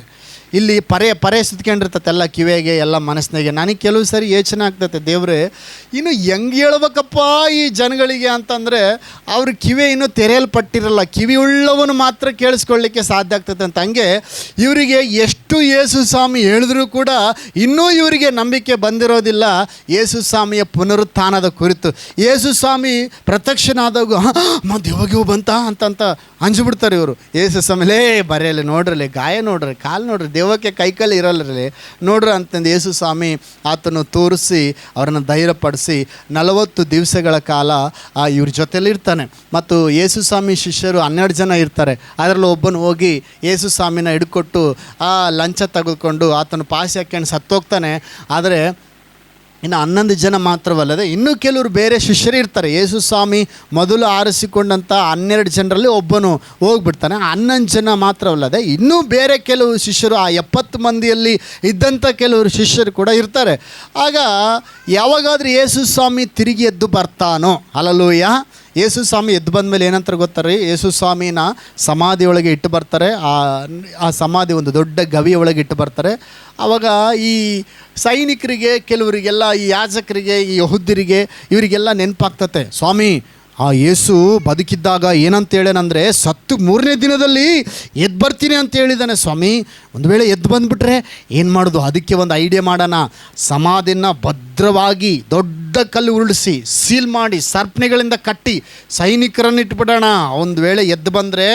ಇಲ್ಲಿ ಪರೆ ಪರೆ ಸುತ್ಕೊಂಡಿರ್ತತೆ ಎಲ್ಲ ಕಿವಿಗೆ, ಎಲ್ಲ ಮನಸ್ಸಿನಾಗೆ ನನಗೆ ಕೆಲವು ಸರಿ ಯೋಚನೆ ಆಗ್ತೈತೆ, ದೇವ್ರೆ, ಇನ್ನು ಹೆಂಗೆ ಹೇಳ್ಬೇಕಪ್ಪ ಈ ಜನಗಳಿಗೆ ಅಂತಂದರೆ, ಅವ್ರ ಕಿವಿ ಇನ್ನೂ ತೆರೆಯಲ್ಪಟ್ಟಿರಲ್ಲ, ಕಿವಿ ಉಳ್ಳವನು ಮಾತ್ರ ಕೇಳಿಸ್ಕೊಳ್ಳಿಕ್ಕೆ ಸಾಧ್ಯ ಆಗ್ತೈತೆ ಅಂತ. ಹಂಗೆ ಇವರಿಗೆ ಎಷ್ಟು ಯೇಸು ಸ್ವಾಮಿ ಹೇಳಿದ್ರೂ ಕೂಡ ಇನ್ನೂ ಇವರಿಗೆ ನಂಬಿಕೆ ಬಂದಿರೋದಿಲ್ಲ. ಯೇಸು ಸ್ವಾಮಿಯ ಪುನರುತ್ಥಾನದ ಕುರಿತು. ಯೇಸು ಸ್ವಾಮಿ ಪ್ರತ್ಯಕ್ಷನಾದಾಗ ಮ ದೇವಗಿವು ಬಂತ? ಅಂತಂತ ಅಂಜ್ಬಿಡ್ತಾರೆ ಇವರು. ಯೇಸು ಸ್ವಾಮಿ, ಲೇ ಬರೆಯಲ್ಲ ನೋಡ್ರಲಿ ಗಾಯ ನೋಡ್ರಿ, ಕಾಲು ನೋಡ್ರಿ ದೇವಕ್ಕೆ ಕೈಕಲ್ಲಿ ಇರಲ್ಲರಲ್ಲಿ ನೋಡ್ರಿ ಅಂತಂದು ಯೇಸು ಸ್ವಾಮಿ ಆತನು ತೋರಿಸಿ, ಅವರನ್ನು ಧೈರ್ಯಪಡಿಸಿ ನಲವತ್ತು ದಿವಸಗಳ ಕಾಲ ಆ ಇವ್ರ ಜೊತೆಲಿ ಇರ್ತಾನೆ. ಮತ್ತು ಯೇಸು ಸ್ವಾಮಿ ಶಿಷ್ಯರು ಹನ್ನೆರಡು ಜನ ಇರ್ತಾರೆ. ಅದರಲ್ಲಿ ಒಬ್ಬನು ಹೋಗಿ ಯೇಸು ಸ್ವಾಮಿನ ಹಿಡ್ಕೊಟ್ಟು ಆ ಲಂಚ ತೆಗೆದುಕೊಂಡು ಆತನು ಪಾಸಿ ಹಾಕ್ಕೊಂಡು ಸತ್ತೋಗ್ತಾನೆ. ಆದರೆ ಇನ್ನು ಹನ್ನೊಂದು ಜನ ಮಾತ್ರವಲ್ಲದೆ ಇನ್ನೂ ಕೆಲವರು ಬೇರೆ ಶಿಷ್ಯರು ಇರ್ತಾರೆ. ಯೇಸು ಸ್ವಾಮಿ ಮೊದಲು ಆರಿಸಿಕೊಂಡಂಥ ಹನ್ನೆರಡು ಜನರಲ್ಲಿ ಒಬ್ಬನು ಹೋಗ್ಬಿಡ್ತಾನೆ. ಹನ್ನೊಂದು ಜನ ಮಾತ್ರವಲ್ಲದೆ ಇನ್ನೂ ಬೇರೆ ಕೆಲವು ಶಿಷ್ಯರು, ಆ ಎಪ್ಪತ್ತು ಮಂದಿಯಲ್ಲಿ ಇದ್ದಂಥ ಕೆಲವರು ಶಿಷ್ಯರು ಕೂಡ ಇರ್ತಾರೆ. ಆಗ ಯಾವಾಗಾದರೂ ಯೇಸು ಸ್ವಾಮಿ ತಿರುಗಿ ಎದ್ದು ಬರ್ತಾನೋ? ಅಲಲೂಯ ಯೇಸು ಸ್ವಾಮಿ ಎದ್ದು ಬಂದ ಮೇಲೆ ಏನಂತಾರೆ ಗೊತ್ತಾರೆ ಯೇಸು ಸ್ವಾಮಿನ ಸಮಾಧಿ ಒಳಗೆ ಇಟ್ಟು ಬರ್ತಾರೆ. ಆ ಆ ಸಮಾಧಿ ಒಂದು ದೊಡ್ಡ ಗವಿಯ ಒಳಗೆ ಇಟ್ಟು ಬರ್ತಾರೆ. ಆವಾಗ ಈ ಸೈನಿಕರಿಗೆ, ಕೆಲವರಿಗೆಲ್ಲ, ಈ ಯಾಜಕರಿಗೆ, ಈ ಯಹುದ್ಯರಿಗೆ ಇವರಿಗೆಲ್ಲ ನೆನಪಾಗ್ತತೆ. ಸ್ವಾಮಿ, ಆ ಯೇಸು ಬದುಕಿದ್ದಾಗ ಏನಂತ ಹೇಳೇನಂದರೆ, ಸತ್ತು ಮೂರನೇ ದಿನದಲ್ಲಿ ಎದ್ದು ಬರ್ತೀನಿ ಅಂತ ಹೇಳಿದ್ದಾನೆ ಸ್ವಾಮಿ. ಒಂದು ವೇಳೆ ಎದ್ದು ಬಂದುಬಿಟ್ರೆ ಏನು ಮಾಡೋದು? ಅದಕ್ಕೆ ಒಂದು ಐಡಿಯಾ ಮಾಡೋಣ. ಸಮಾಧಿನ ಭದ್ರವಾಗಿ, ದೊಡ್ಡ ಕಲ್ಲು ಉರುಳಿಸಿ, ಸೀಲ್ ಮಾಡಿ ಸರ್ಪಣೆಗಳಿಂದ ಕಟ್ಟಿ ಸೈನಿಕರನ್ನು ಇಟ್ಬಿಡೋಣ. ಒಂದು ವೇಳೆ ಎದ್ದು ಬಂದರೆ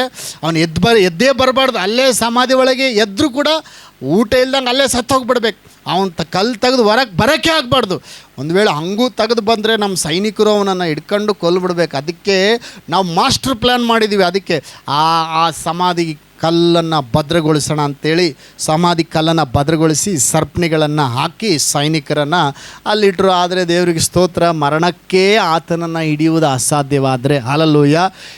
ಅವನು ಎದ್ದು ಬರ ಎದ್ದೇ ಬರಬಾರ್ದು. ಅಲ್ಲೇ ಸಮಾಧಿ ಒಳಗೆ ಎದ್ದರೂ ಕೂಡ ಊಟ ಇಲ್ದಂಗೆ ಅಲ್ಲೇ ಸತ್ತೋಗ್ಬಿಡ್ಬೇಕು ಅವನು ತ, ಕಲ್ಲು ತೆಗೆದು ಹೊರಗೆ ಬರೋಕ್ಕೆ ಆಗಬಾರ್ದು. ಒಂದು ವೇಳೆ ಹಂಗೂ ತೆಗೆದು ಬಂದರೆ ನಮ್ಮ ಸೈನಿಕರು ಅವನನ್ನು ಹಿಡ್ಕೊಂಡು ಕೊಲ್ಬಿಡ್ಬೇಕು. ಅದಕ್ಕೆ ನಾವು ಮಾಸ್ಟರ್ ಪ್ಲ್ಯಾನ್ ಮಾಡಿದ್ದೀವಿ ಅದಕ್ಕೆ ಆ ಆ ಸಮಾಧಿ ಕಲ್ಲನ್ನು ಭದ್ರಗೊಳಿಸೋಣ ಅಂಥೇಳಿ ಸಮಾಧಿ ಕಲ್ಲನ್ನು ಭದ್ರಗೊಳಿಸಿ ಸರ್ಪಣಿಗಳನ್ನು ಹಾಕಿ ಸೈನಿಕರನ್ನು ಅಲ್ಲಿಟ್ಟರು ಆದರೆ ದೇವರಿಗೆ ಸ್ತೋತ್ರ, ಮರಣಕ್ಕೆ ಆತನನ್ನು ಹಿಡಿಯುವುದು ಅಸಾಧ್ಯವಾದರೆ. ಅಲಲೂಯ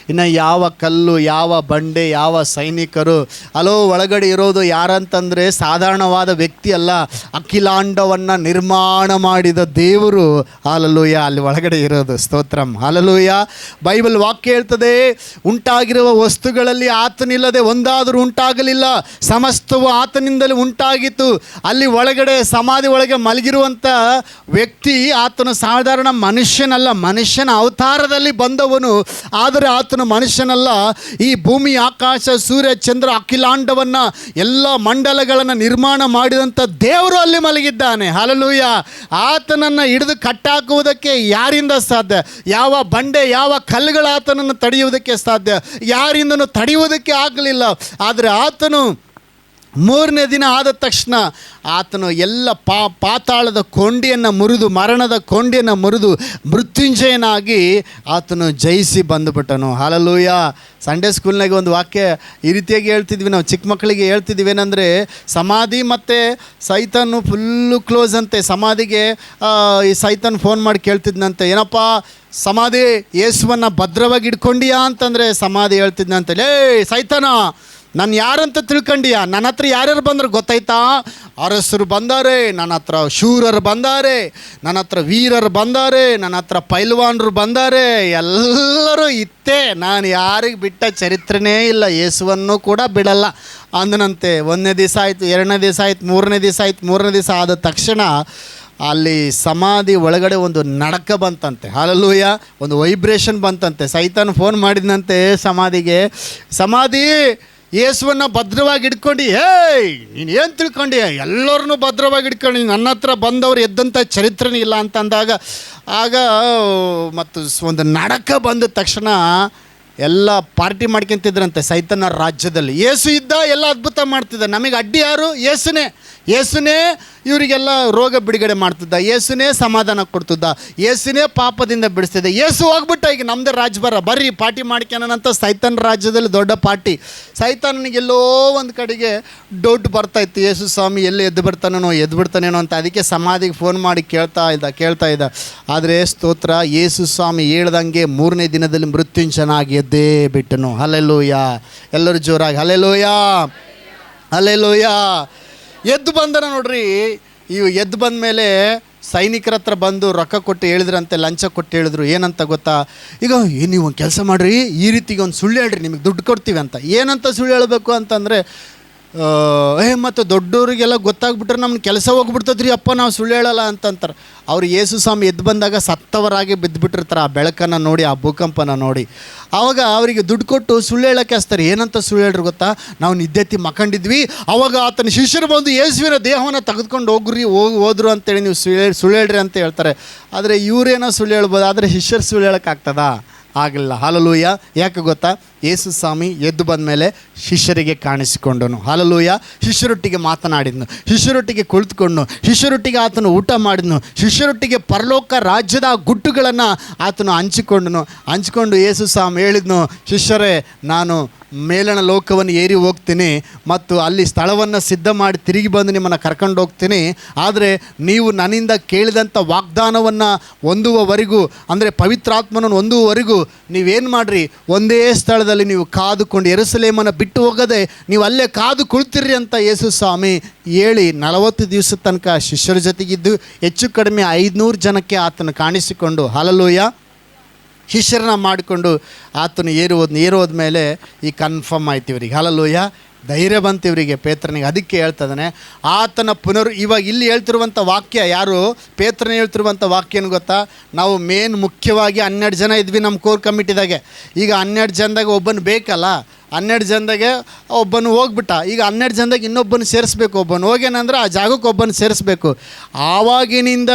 ಇನ್ನು ಯಾವ ಕಲ್ಲು, ಯಾವ ಬಂಡೆ, ಯಾವ ಸೈನಿಕರು ಅಲೋ ಒಳಗಡೆ ಇರೋದು ಯಾರಂತಂದರೆ ಸಾಧಾರಣವಾದ ವ್ಯಕ್ತಿ ಅಲ್ಲ, ಅಖಿಲಾಂಡವನ್ನು ನಿರ್ಮಾಣ ಮಾಡಿದ ದೇವರು. ಹಾಲಲೂಯ ಅಲ್ಲಿ ಒಳಗಡೆ ಇರೋದು ಸ್ತೋತ್ರಂ. ಹಾಲಲೂಯ ಬೈಬಲ್ ವಾಕ್ಯ ಹೇಳ್ತದೆ, ಉಂಟಾಗಿರುವ ವಸ್ತುಗಳಲ್ಲಿ ಆತನಿಲ್ಲದೆ ಒಂದಾದರೂ ಉಂಟಾಗಲಿಲ್ಲ. ಸಮಸ್ತವು ಆತನಿಂದಲೇ ಉಂಟಾಗಿತ್ತು. ಅಲ್ಲಿ ಒಳಗಡೆ, ಸಮಾಧಿ ಒಳಗೆ ಮಲಗಿರುವಂಥ ವ್ಯಕ್ತಿ ಆತನು ಸಾಧಾರಣ ಮನುಷ್ಯನಲ್ಲ. ಮನುಷ್ಯನ ಅವತಾರದಲ್ಲಿ ಬಂದವನು. ಆದರೆ ಆತನು ಮನುಷ್ಯನಲ್ಲ. ಈ ಭೂಮಿ, ಆಕಾಶ, ಸೂರ್ಯ, ಚಂದ್ರ, ಅಖಿಲಾಂಡವನ್ನು, ಎಲ್ಲ ಮಂಡಲಗಳನ್ನು ನಿರ್ಮಾಣ ಮಾಡಿದಂಥ ದೇವರು ಅಲ್ಲಿ ಮಲಗಿದ್ದಾನೆ. ಹಲಲೂಯ ಆತನನ್ನು ಹಿಡಿದು ಕಟ್ಟಾಕುವುದಕ್ಕೆ ಯಾರಿಂದ ಸಾಧ್ಯ? ಯಾವ ಬಂಡೆ, ಯಾವ ಕಲ್ಲುಗಳು ಆತನನ್ನು ತಡೆಯುವುದಕ್ಕೆ ಸಾಧ್ಯ? ಯಾರಿಂದನೂ ತಡೆಯುವುದಕ್ಕೆ ಆಗಲಿಲ್ಲ. ಆದರೆ ಆತನು ಮೂರನೇ ದಿನ ಆದ ತಕ್ಷಣ ಆತನು ಎಲ್ಲ ಪಾ ಪಾತಾಳದ ಕೊಂಡಿಯನ್ನು ಮುರಿದು, ಮರಣದ ಕೊಂಡಿಯನ್ನು ಮುರಿದು ಮೃತ್ಯುಂಜಯನಾಗಿ ಆತನು ಜಯಿಸಿ ಬಂದುಬಿಟ್ಟನು. ಹಾಲಲೂಯ ಸಂಡೇ ಸ್ಕೂಲ್ನಾಗೆ ಒಂದು ವಾಕ್ಯ ಈ ರೀತಿಯಾಗಿ ಹೇಳ್ತಿದ್ವಿ. ನಾವು ಚಿಕ್ಕ ಮಕ್ಕಳಿಗೆ ಹೇಳ್ತಿದ್ವಿ ಏನಂದರೆ, ಸಮಾಧಿ ಮತ್ತು ಸೈತನು ಫುಲ್ಲು ಕ್ಲೋಸ್ ಅಂತೆ. ಸಮಾಧಿಗೆ ಈ ಸೈತನ್ ಫೋನ್ ಮಾಡಿ ಕೇಳ್ತಿದ್ನಂತೆ. ಏನಪ್ಪ, ಸಮಾಧಿ ಯೇಸುವನ್ನು ಭದ್ರವಾಗಿ ಇಟ್ಕೊಂಡಿಯಾ ಅಂತಂದರೆ ಸಮಾಧಿ ಹೇಳ್ತಿದ್ನಂತೆ. ಏಯ್ ಸೈತನ! ನಾನು ಯಾರಂತ ತಿಳ್ಕೊಂಡಿಯಾ? ನನ್ನ ಹತ್ರ ಯಾರ್ಯಾರು ಬಂದ್ರೆ ಗೊತ್ತಾಯ್ತಾ? ಅರಸರು ಬಂದಾರೆ ನನ್ನ ಹತ್ರ ಶೂರರು ಬಂದಾರೆ ನನ್ನ ಹತ್ರ ವೀರರು ಬಂದಾರೆ ನನ್ನ ಹತ್ರ ಪೈಲ್ವಾನರು ಬಂದಾರೆ, ಎಲ್ಲರೂ ಇತ್ತೇ. ನಾನು ಯಾರಿಗೆ ಬಿಟ್ಟ ಚರಿತ್ರೆನೇ ಇಲ್ಲ, ಯೇಸುವನ್ನು ಕೂಡ ಬಿಡಲ್ಲ. ಅಂದನಂತೆ, ಒಂದನೇ ದಿವಸ ಆಯಿತು, ಎರಡನೇ ದಿವಸ ಆಯ್ತು, ಮೂರನೇ ದಿವಸ ಆಯ್ತು, ಮೂರನೇ ದಿವಸ ಆದ ತಕ್ಷಣ ಅಲ್ಲಿ ಸಮಾಧಿ ಒಳಗಡೆ ಒಂದು ನಡಕ ಬಂತಂತೆ. ಹಾಲಲ್ಲೂಯ ಒಂದು ವೈಬ್ರೇಷನ್ ಬಂತಂತೆ. ಸೈತಾನ್ ಫೋನ್ ಮಾಡಿದಂತೆ ಸಮಾಧಿಗೆ. ಸಮಾಧಿ ಯೇಸುವನ್ನು ಭದ್ರವಾಗಿ ಇಟ್ಕೊಂಡು ಏಯ್ ನೀನು ಏನು ತಿಳ್ಕೊಂಡಿ? ಎಲ್ಲರನ್ನೂ ಭದ್ರವಾಗಿ ಇಟ್ಕೊಂಡು ನನ್ನ ಹತ್ರ ಬಂದವರು ಎದ್ದಂಥ ಚರಿತ್ರೆನೇ ಇಲ್ಲ ಅಂತಂದಾಗ ಆಗ, ಮತ್ತು ಒಂದು ನಡಕ ಬಂದ ತಕ್ಷಣ ಎಲ್ಲ ಪಾರ್ಟಿ ಮಾಡ್ಕೊಂತಿದ್ರಂತೆ ಸೈತನ ರಾಜ್ಯದಲ್ಲಿ. ಯೇಸು ಇದ್ದ, ಎಲ್ಲ ಅದ್ಭುತ ಮಾಡ್ತಿದ್ದ. ನಮಗೆ ಅಡ್ಡಿ ಯಾರು? ಏಸುನೇ ಯೇಸುನೇ ಇವರಿಗೆಲ್ಲ ರೋಗ ಬಿಡುಗಡೆ ಮಾಡ್ತಿದ್ದ. ಯೇಸುನೇ ಸಮಾಧಾನ ಕೊಡ್ತಿದ್ದ. ಯೇಸುನೇ ಪಾಪದಿಂದ ಬಿಡಿಸ್ತಿದ್ದೆ. ಯೇಸು ಹೋಗ್ಬಿಟ್ಟ ಈಗ ನಮ್ಮದೇ ರಾಜ್ಯಭಾರ ಬರ್ರಿ, ಪಾರ್ಟಿ ಮಾಡ್ಕೊಳ್ಳೋಣಂತ ಸೈತನ್ ರಾಜ್ಯದಲ್ಲಿ ದೊಡ್ಡ ಪಾರ್ಟಿ. ಸೈತಾನನಿಗೆಲ್ಲೋ ಒಂದು ಕಡೆಗೆ ಡೌಟ್ ಬರ್ತಾಯಿತ್ತು ಯೇಸು ಸ್ವಾಮಿ ಎಲ್ಲಿ ಎದ್ದು ಬಿಡ್ತಾನೇನೋ ಎದ್ದು ಬಿಡ್ತಾನೇನೋ ಅಂತ. ಅದಕ್ಕೆ ಸಮಾಧಿಗೆ ಫೋನ್ ಮಾಡಿ ಕೇಳ್ತಾ ಇದ್ದ ಕೇಳ್ತಾ ಇದ್ದ. ಆದರೆ ಸ್ತೋತ್ರ, ಯೇಸು ಸ್ವಾಮಿ ಹೇಳ್ದಂಗೆ ಮೂರನೇ ದಿನದಲ್ಲಿ ಮೃತ್ಯುಂಜನಾಗಿ ಎದ್ದೇ ಬಿಟ್ಟನು. ಹಲೆಲೂಯ ಎಲ್ಲರೂ ಜೋರಾಗಿ ಹಲೆಲೂಯ ಹಲೆಲೂಯ ಎದ್ದು ಬಂದನ ನೋಡ್ರಿ. ಇವು ಎದ್ದು ಬಂದ ಮೇಲೆ ಸೈನಿಕರ ಹತ್ರ ಬಂದು ರೊಕ್ಕ ಕೊಟ್ಟು ಹೇಳಿದ್ರಂತೆ, ಲಂಚ ಕೊಟ್ಟು ಹೇಳಿದ್ರು, ಏನಂತ ಗೊತ್ತಾ? ಈಗ ನೀವು ಒಂದು ಕೆಲಸ ಮಾಡಿರಿ, ಈ ರೀತಿಗೆ ಒಂದು ಸುಳ್ಳು ಹೇಳ್ರಿ, ನಿಮಗೆ ದುಡ್ಡು ಕೊಡ್ತೀವಿ ಅಂತ. ಏನಂತ ಸುಳ್ಳು ಹೇಳಬೇಕು ಅಂತಂದರೆ ಏ, ಮತ್ತು ದೊಡ್ಡವರಿಗೆಲ್ಲ ಗೊತ್ತಾಗ್ಬಿಟ್ರೆ ನಮ್ಮ ಕೆಲಸ ಹೋಗ್ಬಿಡ್ತದ್ರಿ ಅಪ್ಪ, ನಾವು ಸುಳ್ಳು ಹೇಳಲ್ಲ ಅಂತಂತಾರೆ. ಅವ್ರು ಯೇಸು ಸ್ವಾಮಿ ಎದ್ದು ಬಂದಾಗ ಸತ್ತವರಾಗಿ ಬಿದ್ದುಬಿಟ್ಟಿರ್ತಾರೆ ಆ ಬೆಳಕನ್ನು ನೋಡಿ, ಆ ಭೂಕಂಪನ ನೋಡಿ. ಆವಾಗ ಅವರಿಗೆ ದುಡ್ಡು ಕೊಟ್ಟು ಸುಳ್ಳು ಹೇಳೋಕ್ಕೆ ಹಚ್ತಾರೆ. ಏನಂತ ಸುಳ್ಳು ಹೇಳ್ರಿ ಗೊತ್ತಾ? ನಾವು ನಿದ್ದೆತ್ತಿ ಮಕ್ಕಂಡಿದ್ವಿ. ಅವಾಗ ಆತನ ಶಿಷ್ಯರು ಬಂದು ಯೇಸುವಿನ ದೇಹವನ್ನು ತೆಗೆದುಕೊಂಡು ಹೋಗ್ರಿ, ಹೋಗಿ, ಹೋದ್ರು ಅಂತೇಳಿ ನೀವು ಸುಳ್ಳು ಸುಳ್ಳು ಹೇಳ್ರಿ ಅಂತ ಹೇಳ್ತಾರೆ. ಆದರೆ ಇವರೇನೋ ಸುಳ್ಳು ಹೇಳ್ಬೋದು, ಆದರೆ ಶಿಷ್ಯರು ಸುಳ್ಳು ಹೇಳೋಕ್ಕಾಗ್ತದಾ? ಆಗಲಿಲ್ಲ. ಹಾಲಲೂಯ್ಯ. ಯಾಕೆ ಗೊತ್ತಾ? ಯೇಸು ಸ್ವಾಮಿ ಎದ್ದು ಬಂದ ಮೇಲೆ ಶಿಷ್ಯರಿಗೆ ಕಾಣಿಸಿಕೊಂಡನು. ಹಾಲಲೂಯ ಶಿಷ್ಯರೊಟ್ಟಿಗೆ ಮಾತನಾಡಿದ್ನು. ಶಿಷ್ಯರೊಟ್ಟಿಗೆ ಕುಳಿತುಕೊಂಡು ಶಿಷ್ಯರೊಟ್ಟಿಗೆ ಆತನು ಊಟ ಮಾಡಿದ್ನು. ಶಿಷ್ಯರೊಟ್ಟಿಗೆ ಪರಲೋಕ ರಾಜ್ಯದ ಗುಟ್ಟುಗಳನ್ನು ಆತನು ಹಂಚಿಕೊಂಡನು. ಹಂಚಿಕೊಂಡು ಯೇಸು ಸ್ವಾಮಿ ಹೇಳಿದ್ನು, ಶಿಷ್ಯರೇ, ನಾನು ಮೇಲಣ ಲೋಕವನ್ನು ಏರಿ ಹೋಗ್ತೀನಿ ಮತ್ತು ಅಲ್ಲಿ ಸ್ಥಳವನ್ನು ಸಿದ್ಧ ಮಾಡಿ ತಿರುಗಿ ಬಂದು ನಿಮ್ಮನ್ನು ಕರ್ಕೊಂಡು ಹೋಗ್ತೀನಿ. ಆದರೆ ನೀವು ನನ್ನಿಂದ ಕೇಳಿದಂಥ ವಾಗ್ದಾನವನ್ನು ಹೊಂದುವವರೆಗೂ, ಅಂದರೆ ಪವಿತ್ರಾತ್ಮನನ್ನು ಹೊಂದುವವರೆಗೂ ನೀವೇನು ಮಾಡಿರಿ? ಒಂದೇ ಸ್ಥಳದಲ್ಲಿ ನೀವು ಕಾದುಕೊಂಡು ಎರಸಲೇಮನ್ನು ಬಿಟ್ಟು ಹೋಗದೆ ನೀವು ಅಲ್ಲೇ ಕಾದು ಕುಳಿತಿರ್ರಿ ಅಂತ ಯೇಸು ಸ್ವಾಮಿ ಹೇಳಿ ನಲವತ್ತು ದಿವಸದ ತನಕ ಶಿಷ್ಯರ ಜೊತೆಗಿದ್ದು, ಹೆಚ್ಚು ಕಡಿಮೆ ಐದುನೂರು ಜನಕ್ಕೆ ಆತನು ಕಾಣಿಸಿಕೊಂಡು, ಹಲಲೂಯ! ಶಿಷ್ಯರನ್ನ ಮಾಡಿಕೊಂಡು ಆತನು ಏರುವುದು ಏರೋದ ಮೇಲೆ ಈ ಕನ್ಫರ್ಮ್ ಆಯ್ತು ಇವ್ರಿಗೆ. ಹಲಲೂಯ! ಧೈರ್ಯ ಬಂತು ಇವರಿಗೆ. ಪೇತ್ರನಿಗೆ ಅದಕ್ಕೆ ಹೇಳ್ತದಾನೆ, ಆತನ ಪುನರ್, ಇವಾಗ ಇಲ್ಲಿ ಹೇಳ್ತಿರುವಂಥ ವಾಕ್ಯ ಯಾರು? ಪೇತ್ರನ ಹೇಳ್ತಿರುವಂಥ ವಾಕ್ಯ ಗೊತ್ತಾ? ನಾವು ಮೇನ್ ಮುಖ್ಯವಾಗಿ ಹನ್ನೆರಡು ಜನ ಇದ್ವಿ ನಮ್ಮ ಕೋರ್ ಕಮಿಟಿದಾಗೆ. ಈಗ ಹನ್ನೆರಡು ಜನದಾಗ ಒಬ್ಬನು ಬೇಕಲ್ಲ ಹನ್ನೆರಡು ಜನದಾಗೆ ಒಬ್ಬನು ಹೋಗ್ಬಿಟ್ಟ. ಈಗ ಹನ್ನೆರಡು ಜನದಾಗ ಇನ್ನೊಬ್ಬನು ಸೇರಿಸ್ಬೇಕು. ಒಬ್ಬನು ಹೋಗೇನಂದ್ರೆ ಆ ಜಾಗಕ್ಕೆ ಒಬ್ಬನು ಸೇರಿಸ್ಬೇಕು. ಆವಾಗಿನಿಂದ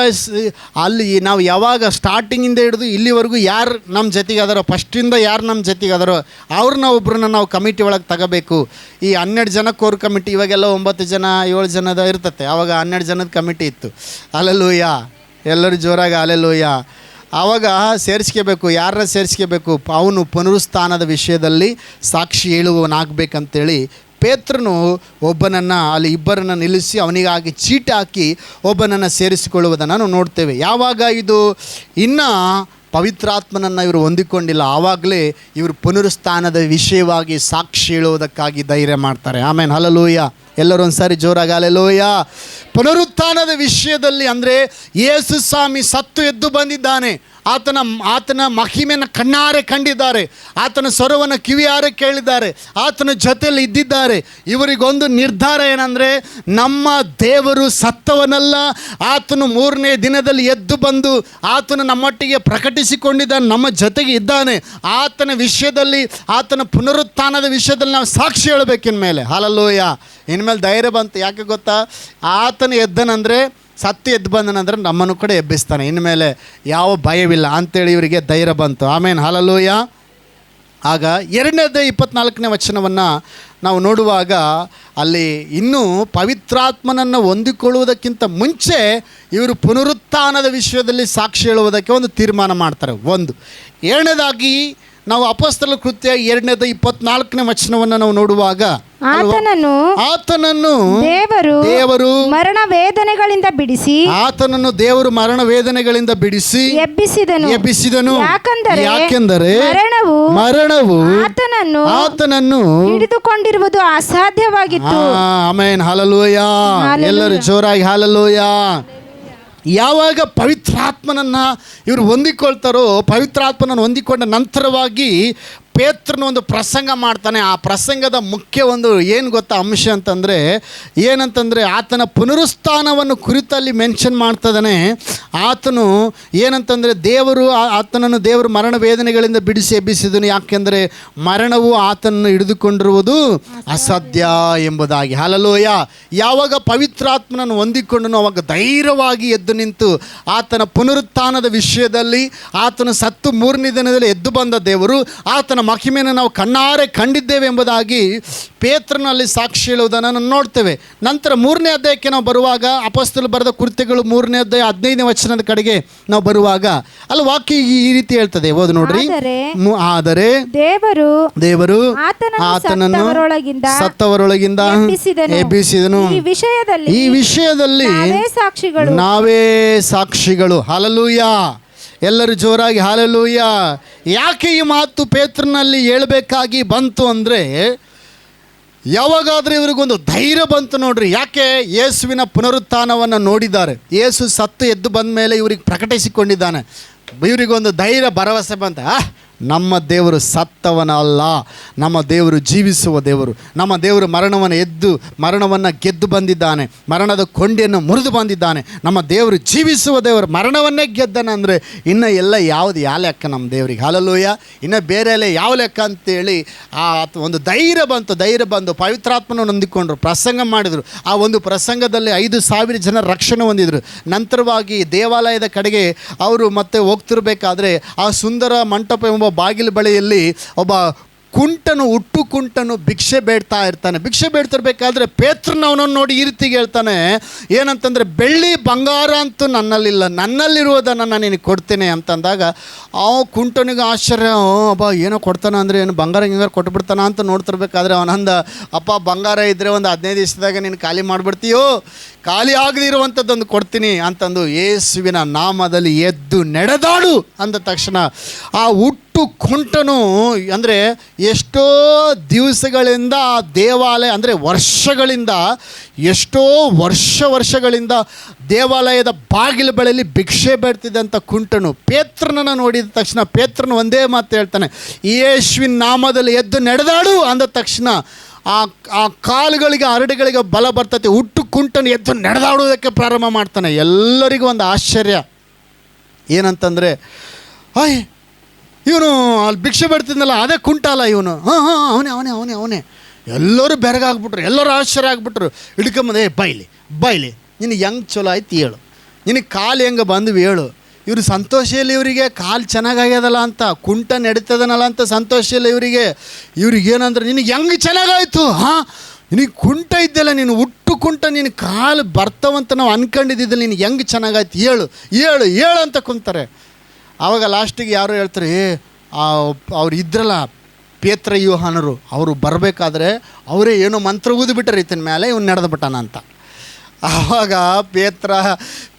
ಅಲ್ಲಿ ನಾವು ಯಾವಾಗ ಸ್ಟಾರ್ಟಿಂಗಿಂದ ಹಿಡಿದು ಇಲ್ಲಿವರೆಗೂ ಯಾರು ನಮ್ಮ ಜೊತೆಗೆ ಫಸ್ಟಿಂದ ಯಾರು ನಮ್ಮ ಜೊತೆಗೆ ಅದಾರೋ ಅವ್ರನ್ನ ಒಬ್ಬರನ್ನ ನಾವು ಕಮಿಟಿ ಒಳಗೆ ತಗೋಬೇಕು. ಈ ಹನ್ನೆರಡು ಜನ ಕೋರ್ ಕಮಿಟಿ ಇವಾಗೆಲ್ಲ ಒಂಬತ್ತು ಜನ, ಏಳು ಜನದ ಇರ್ತತೆ. ಆವಾಗ ಹನ್ನೆರಡು ಜನದ ಕಮಿಟಿ ಇತ್ತು. ಅಲ್ಲೆಲ್ಲೂಯ್ಯ ಎಲ್ಲರೂ ಜೋರಾಗಿ ಅಲ್ಲೆಲ್ಲೂಯ್ಯ ಆವಾಗ ಸೇರಿಸ್ಕೋಬೇಕು, ಯಾರನ್ನ ಸೇರಿಸ್ಕೋಬೇಕು? ಅವನು ಪುನರುಸ್ಥಾನದ ವಿಷಯದಲ್ಲಿ ಸಾಕ್ಷಿ ಹೇಳುವವನಾಗಬೇಕಂತೇಳಿ ಪೇತ್ರನು ಒಬ್ಬನನ್ನು, ಅಲ್ಲಿ ಇಬ್ಬರನ್ನು ನಿಲ್ಲಿಸಿ ಅವನಿಗಾಗಿ ಚೀಟಾಕಿ ಒಬ್ಬನನ್ನು ಸೇರಿಸಿಕೊಳ್ಳುವುದನ್ನು ನಾವು ನೋಡ್ತೇವೆ. ಯಾವಾಗ ಇದು? ಇನ್ನೂ ಪವಿತ್ರಾತ್ಮನನ್ನು ಇವರು ಹೊಂದಿಕೊಂಡಿಲ್ಲ. ಆವಾಗಲೇ ಇವರು ಪುನರುಸ್ಥಾನದ ವಿಷಯವಾಗಿ ಸಾಕ್ಷಿ ಹೇಳುವುದಕ್ಕಾಗಿ ಧೈರ್ಯ ಮಾಡ್ತಾರೆ. ಆಮೇಲೆ ಹಲಲೂಯ ಎಲ್ಲರೂ ಒಂದ್ಸಾರಿ ಜೋರಾಗಿ ಅಲೆಲೋಯ ಪುನರುತ್ಥಾನದ ವಿಷಯದಲ್ಲಿ ಅಂದರೆ ಯೇಸು ಸ್ವಾಮಿ ಸತ್ತು ಎದ್ದು ಬಂದಿದ್ದಾನೆ. ಆತನ ಆತನ ಮಹಿಮೆಯನ್ನು ಕಣ್ಣಾರೆ ಕಂಡಿದ್ದಾರೆ. ಆತನ ಸ್ವರವನ್ನು ಕಿವಿಯಾರೆ ಕೇಳಿದ್ದಾರೆ. ಆತನ ಜೊತೆಯಲ್ಲಿ ಇದ್ದಿದ್ದಾರೆ. ಇವರಿಗೊಂದು ನಿರ್ಧಾರ ಏನಂದರೆ ನಮ್ಮ ದೇವರು ಸತ್ತವನಲ್ಲ. ಆತನು ಮೂರನೇ ದಿನದಲ್ಲಿ ಎದ್ದು ಬಂದು ಆತನು ನಮ್ಮೊಟ್ಟಿಗೆ ಪ್ರಕಟಿಸಿಕೊಂಡಿದ್ದ ನಮ್ಮ ಜೊತೆಗೆ ಇದ್ದಾನೆ. ಆತನ ವಿಷಯದಲ್ಲಿ, ಆತನ ಪುನರುತ್ಥಾನದ ವಿಷಯದಲ್ಲಿ ನಾವು ಸಾಕ್ಷಿ ಹೇಳಬೇಕಿನ ಮೇಲೆ. ಹಾಲಲ್ಲೋಯ ಇನ್ಮೇಲೆ ಧೈರ್ಯ ಬಂತು. ಯಾಕೆ ಗೊತ್ತಾ? ಆತನು ಎದ್ದನಂದರೆ, ಸತ್ತು ಎದ್ದು ಬಂದನಂದ್ರೆ ನಮ್ಮನ್ನು ಕೂಡ ಎಬ್ಬಿಸ್ತಾನೆ. ಇನ್ಮೇಲೆ ಯಾವ ಭಯವಿಲ್ಲ. ಅಂತೇಳಿ ಇವರಿಗೆ ಧೈರ್ಯ ಬಂತು. ಆಮೇಲೆ ಹಾಲಲ್ಲೂಯ. ಆಗ ಎರಡನೇದೇ ಇಪ್ಪತ್ನಾಲ್ಕನೇ ವಚನವನ್ನು ನಾವು ನೋಡುವಾಗ ಅಲ್ಲಿ ಇನ್ನೂ ಪವಿತ್ರಾತ್ಮನನ್ನು ಹೊಂದಿಕೊಳ್ಳುವುದಕ್ಕಿಂತ ಮುಂಚೆ ಇವರು ಪುನರುತ್ಥಾನದ ವಿಷಯದಲ್ಲಿ ಸಾಕ್ಷಿ ಹೇಳುವುದಕ್ಕೆ ಒಂದು ತೀರ್ಮಾನ ಮಾಡ್ತಾರೆ. ಒಂದು. ಎರಡನೇದಾಗಿ ನಾವು ಅಪಸ್ತಲ ಕೃತ್ಯ ಎರಡನೇದ ಇಪ್ಪತ್ನಾಲ್ಕನೇ ವಚನವನ್ನು ನಾವು ನೋಡುವಾಗ ಆತನನ್ನು ಆತನನ್ನು ದೇವರು ದೇವರು ಮರಣ ವೇದನೆಗಳಿಂದ ಬಿಡಿಸಿ ಆತನನ್ನು ದೇವರು ಮರಣ ವೇದನೆಗಳಿಂದ ಬಿಡಿಸಿ ಎಬ್ಬಿಸಿದನು. ಎಬ್ಬಿಸಿದನು. ಯಾಕಂದರೆ ಯಾಕೆಂದರೆ ಮರಣವು ಮರಣವು ಆತನನ್ನು ಆತನನ್ನು ಹಿಡಿದುಕೊಂಡಿರುವುದು ಅಸಾಧ್ಯವಾಗಿತ್ತು. ಆಮೇನ್. ಹಾಲಲೋಯ. ಎಲ್ಲರೂ ಜೋರಾಗಿ ಹಾಲಲೂಯ ಯಾವಾಗ ಪವಿತ್ರಾತ್ಮನನ್ನು ಇವರು ಹೊಂದಿಕೊಳ್ತಾರೋ ಪವಿತ್ರಾತ್ಮನನ್ನು ಹೊಂದಿಕೊಂಡ ನಂತರವಾಗಿ ಪೇತ್ರನ ಒಂದು ಪ್ರಸಂಗ ಮಾಡ್ತಾನೆ. ಆ ಪ್ರಸಂಗದ ಮುಖ್ಯ ಒಂದು ಏನು ಗೊತ್ತಾ ಅಂಶ ಅಂತಂದರೆ, ಏನಂತಂದರೆ ಆತನ ಪುನರುತ್ಥಾನವನ್ನು ಕುರಿತಲ್ಲಿ ಮೆನ್ಷನ್ ಮಾಡ್ತದಾನೆ. ಆತನು ಏನಂತಂದರೆ ದೇವರು ಆತನನ್ನು ದೇವರು ಮರಣ ವೇದನೆಗಳಿಂದ ಬಿಡಿಸಿ ಎಬ್ಬಿಸಿದನು. ಯಾಕೆಂದರೆ ಮರಣವು ಆತನನ್ನು ಹಿಡಿದುಕೊಂಡಿರುವುದು ಅಸಾಧ್ಯ ಎಂಬುದಾಗಿ. ಹಲಲೋಯ ಯಾವಾಗ ಪವಿತ್ರಾತ್ಮನನ್ನು ಹೊಂದಿಕೊಂಡನು ಅವಾಗ ಧೈರ್ಯವಾಗಿ ಎದ್ದು ನಿಂತು ಆತನ ಪುನರುತ್ಥಾನದ ವಿಷಯದಲ್ಲಿ, ಆತನು ಸತ್ತು ಮೂರನೇ ದಿನದಲ್ಲಿ ಎದ್ದು ಬಂದ ದೇವರು ಆತನ ಮಹಿಮೆಯನ್ನು ನಾವು ಕಣ್ಣಾರೆ ಕಂಡಿದ್ದೇವೆ ಎಂಬುದಾಗಿ ಪೇತ್ರನಲ್ಲಿ ಸಾಕ್ಷಿ ಹೇಳುವುದನ್ನು ನಾವು ನೋಡ್ತೇವೆ. ನಂತರ ಮೂರನೇ ಅಧ್ಯಾಯಕ್ಕೆ ನಾವು ಬರುವಾಗ ಅಪಸ್ತಲು ಬರೆದ ಕೃತ್ಯಗಳು ಮೂರನೇ ಅಧ್ಯಾಯ ಹದಿನೈದನೇ ವಚನದ ಕಡೆಗೆ ನಾವು ಬರುವಾಗ ಅಲ್ಲಿ ವಾಕ್ಯ ಈ ರೀತಿ ಹೇಳ್ತದೆ. ಓದು ನೋಡ್ರಿ. ಆದರೆ ದೇವರು ದೇವರು ಆತನನ್ನು ಸತ್ತವರೊಳಗಿಂದ ಎಬ್ಬಿಸಿದನು. ಈ ವಿಷಯದಲ್ಲಿ ನಾವೇ ಸಾಕ್ಷಿಗಳು. ಹಾಲಲೂಯ ಎಲ್ಲರೂ ಜೋರಾಗಿ ಹಾಲಲೂಯ. ಯಾಕೆ ಈ ಮಾತು ಪೇತ್ರನಲ್ಲಿ ಹೇಳಬೇಕಾಗಿ ಬಂತು ಅಂದರೆ, ಯಾವಾಗಾದರೂ ಇವ್ರಿಗೊಂದು ಧೈರ್ಯ ಬಂತು ನೋಡ್ರಿ, ಯಾಕೆ ಯೇಸುವಿನ ಪುನರುತ್ಥಾನವನ್ನು ನೋಡಿದ್ದಾರೆ. ಯೇಸು ಸತ್ತು ಎದ್ದು ಬಂದ ಮೇಲೆ ಇವ್ರಿಗೆ ಪ್ರಕಟಿಸಿಕೊಂಡಿದ್ದಾನೆ. ಇವರಿಗೊಂದು ಧೈರ್ಯ ಭರವಸೆ ಬಂತ. ನಮ್ಮ ದೇವರು ಸತ್ತವನ ಅಲ್ಲ ನಮ್ಮ ದೇವರು ಜೀವಿಸುವ ದೇವರು. ನಮ್ಮ ದೇವರು ಮರಣವನ್ನು ಎದ್ದು, ಮರಣವನ್ನು ಗೆದ್ದು ಬಂದಿದ್ದಾನೆ. ಮರಣದ ಕೊಂಡಿಯನ್ನು ಮುರಿದು ಬಂದಿದ್ದಾನೆ. ನಮ್ಮ ದೇವರು ಜೀವಿಸುವ ದೇವರು, ಮರಣವನ್ನೇ ಗೆದ್ದನಂದರೆ ಇನ್ನು ಎಲ್ಲ ಯಾವುದು ಯಾವ ಲೆಕ್ಕ ನಮ್ಮ ದೇವರಿಗೆ? ಹಾಲಲ್ಲೂಯ ಇನ್ನು ಬೇರೆ ಎಲ್ಲ ಯಾವ ಲೆಕ್ಕ ಅಂತೇಳಿ ಆ ಒಂದು ಧೈರ್ಯ ಬಂತು, ಧೈರ್ಯ ಬಂದು ಪವಿತ್ರಾತ್ಮನ ಹೊಂದಿಕೊಂಡ್ರು, ಪ್ರಸಂಗ ಮಾಡಿದರು. ಆ ಒಂದು ಪ್ರಸಂಗದಲ್ಲಿ ಐದು ಸಾವಿರ ಜನ ರಕ್ಷಣೆ ಹೊಂದಿದರು. ನಂತರವಾಗಿ ದೇವಾಲಯದ ಕಡೆಗೆ ಅವರು ಮತ್ತೆ ಹೋಗ್ತಿರ್ಬೇಕಾದ್ರೆ ಆ ಸುಂದರ ಮಂಟಪ ಎಂಬ ಬಾಗಿಲು ಬಳಿಯಲ್ಲಿ ಒಬ್ಬ ಕುಂಟನು, ಹುಟ್ಟು ಕುಂಟನು ಭಿಕ್ಷೆ ಬೇಡ್ತಾ ಇರ್ತಾನೆ. ಭಿಕ್ಷೆ ಬೇಡ್ತಿರ್ಬೇಕಾದ್ರೆ ಪೇತ್ರನ ಅವನನ್ನು ನೋಡಿ ಈ ರೀತಿಗೆ ಹೇಳ್ತಾನೆ, ಏನಂತಂದರೆ ಬೆಳ್ಳಿ ಬಂಗಾರ ಅಂತೂ ನನ್ನಲ್ಲಿಲ್ಲ, ನನ್ನಲ್ಲಿರುವುದನ್ನು ನಾನು ನಿನಗೆ ಕೊಡ್ತೇನೆ ಅಂತಂದಾಗ, ಆ ಕುಂಟನಿಗೆ ಆಶ್ಚರ್ಯ ಅಬ್ಬ, ಏನೋ ಕೊಡ್ತಾನ ಅಂದರೆ ಏನು ಬಂಗಾರ ಗಿಂಗಾರ ಕೊಟ್ಬಿಡ್ತಾನ ಅಂತ ನೋಡ್ತಿರ್ಬೇಕಾದ್ರೆ ಅವನಂದ, ಅಪ್ಪ, ಬಂಗಾರ ಇದ್ದರೆ ಒಂದು ಹದಿನೈದು ದಿವಸದಾಗ ನೀನು ಖಾಲಿ ಮಾಡಿಬಿಡ್ತೀಯೋ? ಖಾಲಿ ಆಗದಿರುವಂಥದ್ದೊಂದು ಕೊಡ್ತೀನಿ ಅಂತಂದು ಯೇಸುವಿನ ನಾಮದಲ್ಲಿ ಎದ್ದು ನಡೆದಾಡು ಅಂದ ತಕ್ಷಣ. ಆ ಹುಟ್ಟು ಕುಂಟನು ಅಂದರೆ ಎಷ್ಟೋ ದಿವಸಗಳಿಂದ ಆ ದೇವಾಲಯ ಅಂದರೆ ವರ್ಷಗಳಿಂದ, ಎಷ್ಟೋ ವರ್ಷ ವರ್ಷಗಳಿಂದ ದೇವಾಲಯದ ಬಾಗಿಲು ಬಳಿಯಲ್ಲಿ ಭಿಕ್ಷೆ ಬೇಡ್ತಿದ್ದಂಥ ಕುಂಟನು. ಪೇತ್ರನನ್ನು ನೋಡಿದ ತಕ್ಷಣ ಪೇತ್ರನ ಒಂದೇ ಮಾತು ಹೇಳ್ತಾನೆ ಯೇಶ್ವಿನ್ ನಾಮದಲ್ಲಿ ಎದ್ದು ನಡೆದಾಡು ಅಂದ ತಕ್ಷಣ, ಆ ಆ ಕಾಲುಗಳಿಗೆ ಹರಡುಗಳಿಗೆ ಬಲ ಬರ್ತೈತೆ, ಹುಟ್ಟು ಕುಂಟನು ಎದ್ದು ನಡೆದಾಡುವುದಕ್ಕೆ ಪ್ರಾರಂಭ ಮಾಡ್ತಾನೆ. ಎಲ್ಲರಿಗೂ ಒಂದು ಆಶ್ಚರ್ಯ. ಏನಂತಂದರೆ ಹಾಯ್ ಇವನು ಅಲ್ಲಿ ಭಿಕ್ಷೆ ಬಿಡ್ತಿದ್ನಲ್ಲ, ಅದೇ ಕುಂಟಲ್ಲ ಇವನು. ಹಾಂ ಹಾಂ ಅವನೇ ಅವನೇ ಅವನೇ ಅವನೇ. ಎಲ್ಲರೂ ಬೆರಗಾಗ್ಬಿಟ್ರು, ಎಲ್ಲರೂ ಆಶ್ಚರ್ಯ ಆಗ್ಬಿಟ್ರು. ಹಿಡ್ಕೊಂಬಂದೆ ಬೈಲಿ ಬೈಲಿ, ನಿನಗೆ ಹೆಂಗೆ ಚಲೋ ಆಯ್ತು ಹೇಳು. ನಿನಗೆ ಕಾಲು ಹೆಂಗೆ ಬಂದ್ವಿ ಹೇಳು. ಇವರು ಸಂತೋಷ ಇಲ್ಲ ಇವರಿಗೆ ಕಾಲು ಚೆನ್ನಾಗಾಗ್ಯದಲ್ಲ ಅಂತ, ಕುಂಟ ನಡೀತದನಲ್ಲ ಅಂತ ಸಂತೋಷ ಇಲ್ಲ ಇವರಿಗೆ. ಇವ್ರಿಗೆ ಏನಂದ್ರೆ, ನಿನಗೆ ಹೆಂಗೆ ಚೆನ್ನಾಗಾಯ್ತು? ಹಾಂ, ನಿನಗೆ ಕುಂಟ ಇದ್ದಲ್ಲ, ನೀನು ಹುಟ್ಟು ಕುಂಟ ನಿನ್ನ ಕಾಲು ಬರ್ತಾವಂತ ನಾವು ಅನ್ಕೊಂಡಿದ್ದಿದ್ದಲ್ಲಿ ನಿನಗೆ ಹೆಂಗೆ ಚೆನ್ನಾಗಾಯ್ತು? ಹೇಳು ಹೇಳು ಹೇಳು ಅಂತ ಕುಂತಾರೆ. ಆವಾಗ ಲಾಸ್ಟಿಗೆ ಯಾರು ಹೇಳ್ತಾರೆ ಅವ್ರು ಇದ್ರಲ್ಲ ಪೇತ್ರ ಯೋಹಾನರು, ಅವರು ಬರಬೇಕಾದ್ರೆ ಅವರೇ ಏನೋ ಮಂತ್ರ ಊದಿಬಿಟ್ಟಾರೆ ಈತನ ಮೇಲೆ ಇವ್ನು ನಡೆದು ಬಿಟ್ಟಾನ ಅಂತ. ಆವಾಗ ಪೇತ್ರ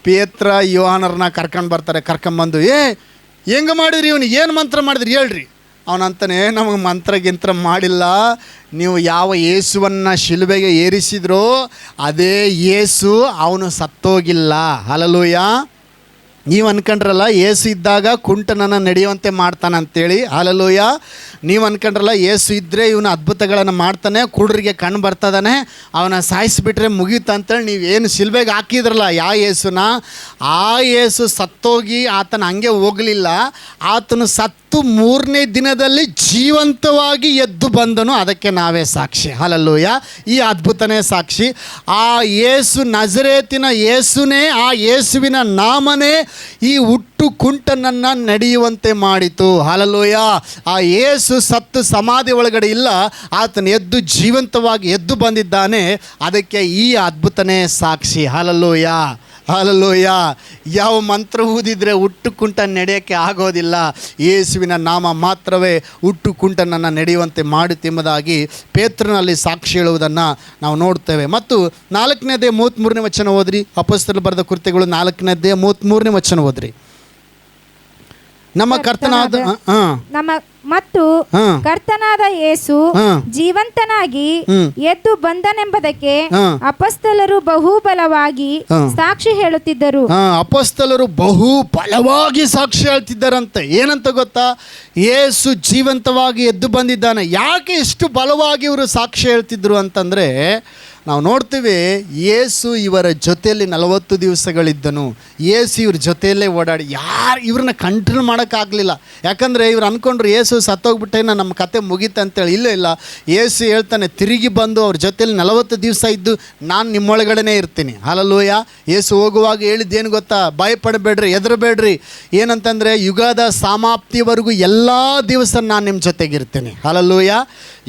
ಪೇತ್ರ ಯೋಹಾನರನ್ನ ಕರ್ಕೊಂಡು ಬರ್ತಾರೆ ಕರ್ಕೊಂಬಂದು ಏ, ಹೆಂಗೆ ಮಾಡಿದ್ರಿ ಇವನಿಗೆ ಏನು ಮಂತ್ರ ಮಾಡಿದ್ರಿ? ಹೇಳ್ರಿ. ಅವನಂತಾನೆ ನಮಗೆ ಮಂತ್ರ ಗಿಂತ್ರ ಮಾಡಿಲ್ಲ. ನೀವು ಯಾವ ಯೇಸುವನ್ನು ಶಿಲುಬೆಗೆ ಏರಿಸಿದ್ರೋ, ಅದೇ ಯೇಸು ಅವನು ಸತ್ತೋಗಿಲ್ಲ. ಹಲಲೂಯ ನೀವು ಅನ್ಕೊಂಡ್ರಲ್ಲ, ಏಸು ಇದ್ದಾಗ ಕುಂಟನನ್ನು ನಡೆಯುವಂತೆ ಮಾಡ್ತಾನೆ ಅಂತೇಳಿ. ಹಾಲಲೂಯ. ನೀವು ಅನ್ಕೊಂಡ್ರಲ್ಲ, ಏಸು ಇದ್ದರೆ ಇವನು ಅದ್ಭುತಗಳನ್ನು ಮಾಡ್ತಾನೆ ಕುಡ್ರಿಗೆ ಕಣ್ಣು ಬರ್ತದಾನೆ, ಅವನ ಸಾಯಿಸಿಬಿಟ್ರೆ ಮುಗೀತು ಅಂತೇಳಿ ನೀವು ಏನು ಶಿಲ್ಬೆಗೆ ಹಾಕಿದ್ರಲ್ಲ ಯಾ ಏಸುನ, ಆ ಏಸು ಸತ್ತೋಗಿ ಆತನ ಹಂಗೆ ಹೋಗಲಿಲ್ಲ, ಆತನು ಸತ್ತ ಮತ್ತು ಮೂರನೇ ದಿನದಲ್ಲಿ ಜೀವಂತವಾಗಿ ಎದ್ದು ಬಂದನು. ಅದಕ್ಕೆ ನಾವೇ ಸಾಕ್ಷಿ. ಹಲಲ್ಲೂಯ ಈ ಅದ್ಭುತನೇ ಸಾಕ್ಷಿ. ಆ ಯೇಸು ನಜರೇತಿನ ಯೇಸುನೇ, ಆ ಯೇಸುವಿನ ನಾಮನೇ ಈ ಹುಟ್ಟು ಕುಂಟನನ್ನು ನಡೆಯುವಂತೆ ಮಾಡಿತು. ಹಲಲೋಯ ಆ ಯೇಸು ಸತ್ತು ಸಮಾಧಿ ಒಳಗಡೆ ಇಲ್ಲ. ಆತನ ಎದ್ದು ಜೀವಂತವಾಗಿ ಎದ್ದು ಬಂದಿದ್ದಾನೆ. ಅದಕ್ಕೆ ಈ ಅದ್ಭುತನೇ ಸಾಕ್ಷಿ. ಹಲಲೋಯ ಹಲಲೋಯ ಯಾವ ಮಂತ್ರ ಊದಿದ್ರೆ ಹುಟ್ಟು ಕುಂಟ ನಡೆಯೋಕ್ಕೆ ಆಗೋದಿಲ್ಲ. ಯೇಸುವಿನ ನಾಮ ಮಾತ್ರವೇ ಹುಟ್ಟು ಕುಂಟನನ್ನು ನಡೆಯುವಂತೆ ಮಾಡುತ್ತೆಂಬುದಾಗಿ ಪೇತ್ರನಲ್ಲಿ ಸಾಕ್ಷಿ ಹೇಳುವುದನ್ನು ನಾವು ನೋಡ್ತೇವೆ. ಮತ್ತು ನಾಲ್ಕನೇದೇ ಮೂವತ್ತ್ಮೂರನೇ ವಚನ ಓದ್ರಿ. ಅಪಸ್ತಲು ಬರೆದ ಕೃತ್ಯಗಳು ನಾಲ್ಕನೇದೇ ಮೂವತ್ತ್ಮೂರನೇ ವಚನ ಓದ್ರಿ. ನಮ್ಮ ಕರ್ತನಾದ ಹಾಂ ನಮ್ಮ ಮತ್ತು ಹಾಂ. ಕರ್ತನಾದ ಯೇಸು ಹಾಂ. ಜೀವಂತನಾಗಿ ಹ್ಮ್. ಎದ್ದು ಬಂದನೆಂಬುದಕ್ಕೆ ಹಾಂ. ಅಪಸ್ತಲರು ಬಹುಬಲವಾಗಿ ಹಾಂ. ಸಾಕ್ಷಿ ಹೇಳುತ್ತಿದ್ದರು. ಅಪಸ್ತಲರು ಬಹು ಬಲವಾಗಿ ಸಾಕ್ಷಿ ಹೇಳ್ತಿದ್ದಾರಂತೆ. ಏನಂತ ಗೊತ್ತಾ? ಯೇಸು ಜೀವಂತವಾಗಿ ಎದ್ದು ಬಂದಿದ್ದಾನೆ. ಯಾಕೆ ಇಷ್ಟು ಬಲವಾಗಿ ಇವರು ಸಾಕ್ಷಿ ಹೇಳ್ತಿದ್ರು ಅಂತಂದರೆ ನಾವು ನೋಡ್ತೀವಿ ಏಸು ಇವರ ಜೊತೆಯಲ್ಲಿ ನಲವತ್ತು ದಿವಸಗಳಿದ್ದನು. ಏಸು ಇವ್ರ ಜೊತೆಯಲ್ಲೇ ಓಡಾಡಿ, ಯಾರು ಇವ್ರನ್ನ ಕಂಟ್ರೋಲ್ ಮಾಡೋಕ್ಕಾಗಲಿಲ್ಲ. ಯಾಕಂದರೆ ಇವ್ರು ಅಂದ್ಕೊಂಡ್ರು ಏಸು ಸತ್ತೋಗ್ಬಿಟ್ಟೇನ ನಮ್ಮ ಕತೆ ಮುಗೀತಂತೇಳಿ ಇಲ್ಲ ಇಲ್ಲ. ಏಸು ಹೇಳ್ತಾನೆ, ತಿರುಗಿ ಬಂದು ಅವ್ರ ಜೊತೆಯಲ್ಲಿ ನಲವತ್ತು ದಿವಸ ಇದ್ದು ನಾನು ನಿಮ್ಮೊಳಗಡೆನೇ ಇರ್ತೀನಿ. ಹಾಲಲ್ಲೂಯ ಏಸು ಹೋಗುವಾಗ ಹೇಳಿದ್ದೇನು ಗೊತ್ತಾ? ಭಯಪಡಬೇಡ್ರಿ, ಹೆದರಬೇಡ್ರಿ. ಏನಂತಂದರೆ ಯುಗದ ಸಮಾಪ್ತಿವರೆಗೂ ಎಲ್ಲ ದಿವಸ ನಾನು ನಿಮ್ಮ ಜೊತೆಗಿರ್ತೀನಿ. ಹಾಲಲ್ಲೂಯ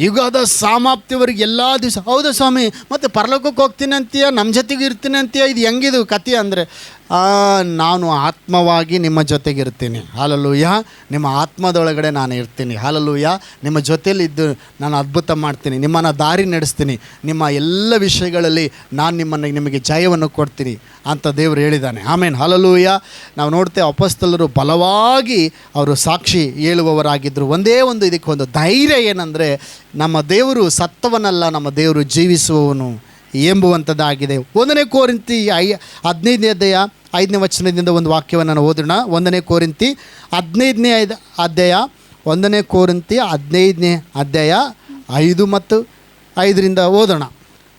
ಯುಗದ ಸಮಾಪ್ತಿವರೆಗೆ ಎಲ್ಲ ದಿವಸ, ಹೌದಾ ಸ್ವಾಮಿ? ಮತ್ತು ಪರಲೋಕಕ್ಕೆ ಹೋಗ್ತೀನಿ ಅಂತೀಯ ನಮ್ಮ ಜೊತೆಗೆ ಇರ್ತೀನಿ ಅಂತೀಯ ಇದು ಹೆಂಗಿದು ಕತೆ ಅಂದರೆ? ನಾನು ಆತ್ಮವಾಗಿ ನಿಮ್ಮ ಜೊತೆಗಿರ್ತೀನಿ. ಹಾಲಲ್ಲೂಯ ನಿಮ್ಮ ಆತ್ಮದೊಳಗಡೆ ನಾನು ಇರ್ತೀನಿ. ಹಾಲಲ್ಲೂಯ ನಿಮ್ಮ ಜೊತೆಯಲ್ಲಿದ್ದು ನಾನು ಅದ್ಭುತ ಮಾಡ್ತೀನಿ. ನಿಮ್ಮನ್ನು ದಾರಿ ನಡೆಸ್ತೀನಿ. ನಿಮ್ಮ ಎಲ್ಲ ವಿಷಯಗಳಲ್ಲಿ ನಾನು ನಿಮ್ಮನ್ನು ನಿಮಗೆ ಜಯವನ್ನು ಕೊಡ್ತೀನಿ ಅಂತ ದೇವರು ಹೇಳಿದ್ದಾನೆ. ಆಮೇಲೆ ಹಾಲಲ್ಲೂಯ ನಾವು ನೋಡ್ತೇವೆ ಅಪಸ್ತಲರು ಬಲವಾಗಿ ಅವರು ಸಾಕ್ಷಿ ಹೇಳುವವರಾಗಿದ್ದರು ಒಂದೇ ಒಂದು ಇದಕ್ಕೆ ಒಂದು ಧೈರ್ಯ ಏನಂದರೆ ನಮ್ಮ ದೇವರು ಸತ್ತವನಲ್ಲ, ನಮ್ಮ ದೇವರು ಜೀವಿಸುವವನು. ಎಂಬುವಂಥದ್ದಾಗಿದೆ. ಒಂದನೇ ಕೋರಿಂತಿ ಐ, ಹದಿನೈದನೇ ಅಧ್ಯಾಯ, ಐದನೇ ವಚನದಿಂದ ಒಂದು ವಾಕ್ಯವನ್ನು ನಾನು ಓದೋಣ ಒಂದನೇ ಕೋರಿಂತಿ ಹದಿನೈದನೇ ಐದು, ಅಧ್ಯಾಯ, ಒಂದನೇ ಕೋರಿಂತಿ ಹದಿನೈದನೇ ಅಧ್ಯಾಯ, ಐದು ಮತ್ತು ಐದರಿಂದ ಓದೋಣ.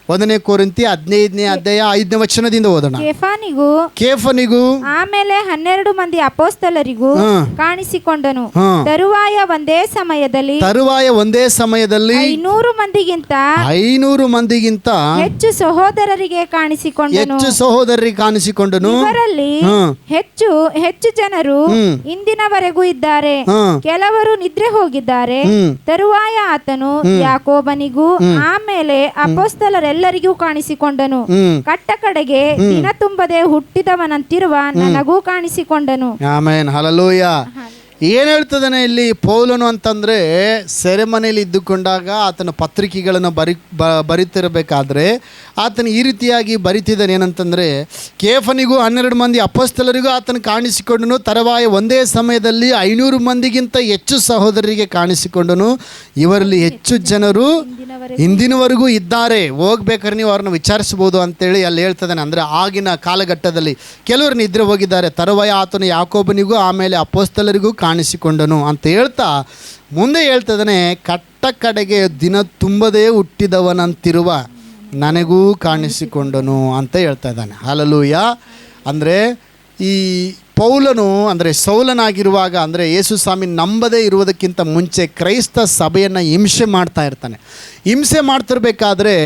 ಒಂದನೇ ಕೋರಿಂತಿ ಹದಿನೈದನೇ ಅಧ್ಯಾಯ ಐದನೇ ವಚನದಿಂದ ಓದೋಣ ಕೆಫಾನಿಗೂ ಕೇಫನಿಗೂ ಆಮೇಲೆ ಹನ್ನೆರಡು ಮಂದಿ ಅಪೋಸ್ತಲರಿಗೂ. ಕಾಣಿಸಿಕೊಂಡನು. ತರುವಾಯ ಒಂದೇ ಸಮಯದಲ್ಲಿ ತರುವಾಯ ಒಂದೇ ಸಮಯದಲ್ಲಿ ಐನೂರು ಮಂದಿಗಿಂತ ಐನೂರು ಮಂದಿಗಿಂತ ಹೆಚ್ಚು ಸಹೋದರರಿಗೆ ಕಾಣಿಸಿಕೊಂಡನು ಹೆಚ್ಚು ಸಹೋದರರಿಗೆ ಕಾಣಿಸಿಕೊಂಡನು ಇವರಲ್ಲಿ. ಹೆಚ್ಚು ಹೆಚ್ಚು ಜನರು ಹ್ಮ್. ಇಂದಿನವರೆಗೂ ಇದ್ದಾರೆ. ಕೆಲವರು ನಿದ್ರೆ ಹೋಗಿದ್ದಾರೆ ಹ್ಮ್. ತರುವಾಯ ಆತನು ಯಾಕೋಬನಿಗೂ ಆಮೇಲೆ ಅಪೋಸ್ತಲರೆಲ್ಲರಿಗೂ ಕಾಣಿಸಿಕೊಂಡನು. ಹ್ಮ್. ಕಟ್ಟ ಕಡೆಗೆ ದಿನ ತುಂಬದೆ ಹುಟ್ಟಿದವನಂತಿರುವ ನನಗೂ ಕಾಣಿಸಿಕೊಂಡನು. ಆಮೇನ್. ಹಲಲೂಯ ಏನು ಹೇಳ್ತದಾನೆ ಇಲ್ಲಿ ಪೌಲನು ಅಂತಂದರೆ ಸೆರೆಮನೆಯಲ್ಲಿ ಇದ್ದುಕೊಂಡಾಗ ಆತನ ಪತ್ರಿಕೆಗಳನ್ನು ಬರಿ ಬರಿತಿರಬೇಕಾದ್ರೆ ಆತನ ಈ ರೀತಿಯಾಗಿ ಬರಿತಿದ್ದಾನೆ ಏನಂತಂದರೆ, ಕೇಫನಿಗೂ ಹನ್ನೆರಡು ಮಂದಿ ಅಪಸ್ತಲರಿಗೂ ಆತನ ಕಾಣಿಸಿಕೊಂಡನು, ತರವಾಯ ಒಂದೇ ಸಮಯದಲ್ಲಿ ಐನೂರು ಮಂದಿಗಿಂತ ಹೆಚ್ಚು ಸಹೋದರರಿಗೆ ಕಾಣಿಸಿಕೊಂಡನು. ಇವರಲ್ಲಿ ಹೆಚ್ಚು ಜನರು ಇಂದಿನವರೆಗೂ ಇದ್ದಾರೆ. ಹೋಗ್ಬೇಕಾದ್ರೆ ನೀವು ಅವ್ರನ್ನ ವಿಚಾರಿಸ್ಬೋದು ಅಂತೇಳಿ ಅಲ್ಲಿ ಹೇಳ್ತದಾನೆ. ಅಂದರೆ ಆಗಿನ ಕಾಲಘಟ್ಟದಲ್ಲಿ ಕೆಲವರು ನಿದ್ರೆ ಹೋಗಿದ್ದಾರೆ. ತರುವಾಯ ಆತನು ಯಾಕೋಬನಿಗೂ ಆಮೇಲೆ ಅಪೋಸ್ತಲರಿಗೂ ಕಾಣಿಸಿಕೊಂಡನು ಅಂತ ಹೇಳ್ತಾ ಮುಂದೆ ಹೇಳ್ತದನೆ, ಕಟ್ಟ ಕಡೆಗೆ ದಿನ ತುಂಬದೇ ಹುಟ್ಟಿದವನಂತಿರುವ ನನಗೂ ಕಾಣಿಸಿಕೊಂಡನು ಅಂತ ಹೇಳ್ತಾ ಇದ್ದಾನೆ. ಹಾಲಲೂಯ ಅಂದರೆ ಈ ಪೌಲನು, ಅಂದರೆ ಸೌಲನಾಗಿರುವಾಗ, ಅಂದರೆ ಯೇಸು ಸ್ವಾಮಿ ನಂಬದೇ ಇರುವುದಕ್ಕಿಂತ ಮುಂಚೆ ಕ್ರೈಸ್ತ ಸಭೆಯನ್ನು ಹಿಂಸೆ ಮಾಡ್ತಾ ಇರ್ತಾನೆ. ಹಿಂಸೆ ಮಾಡ್ತಿರ್ಬೇಕಾದ್ರೆ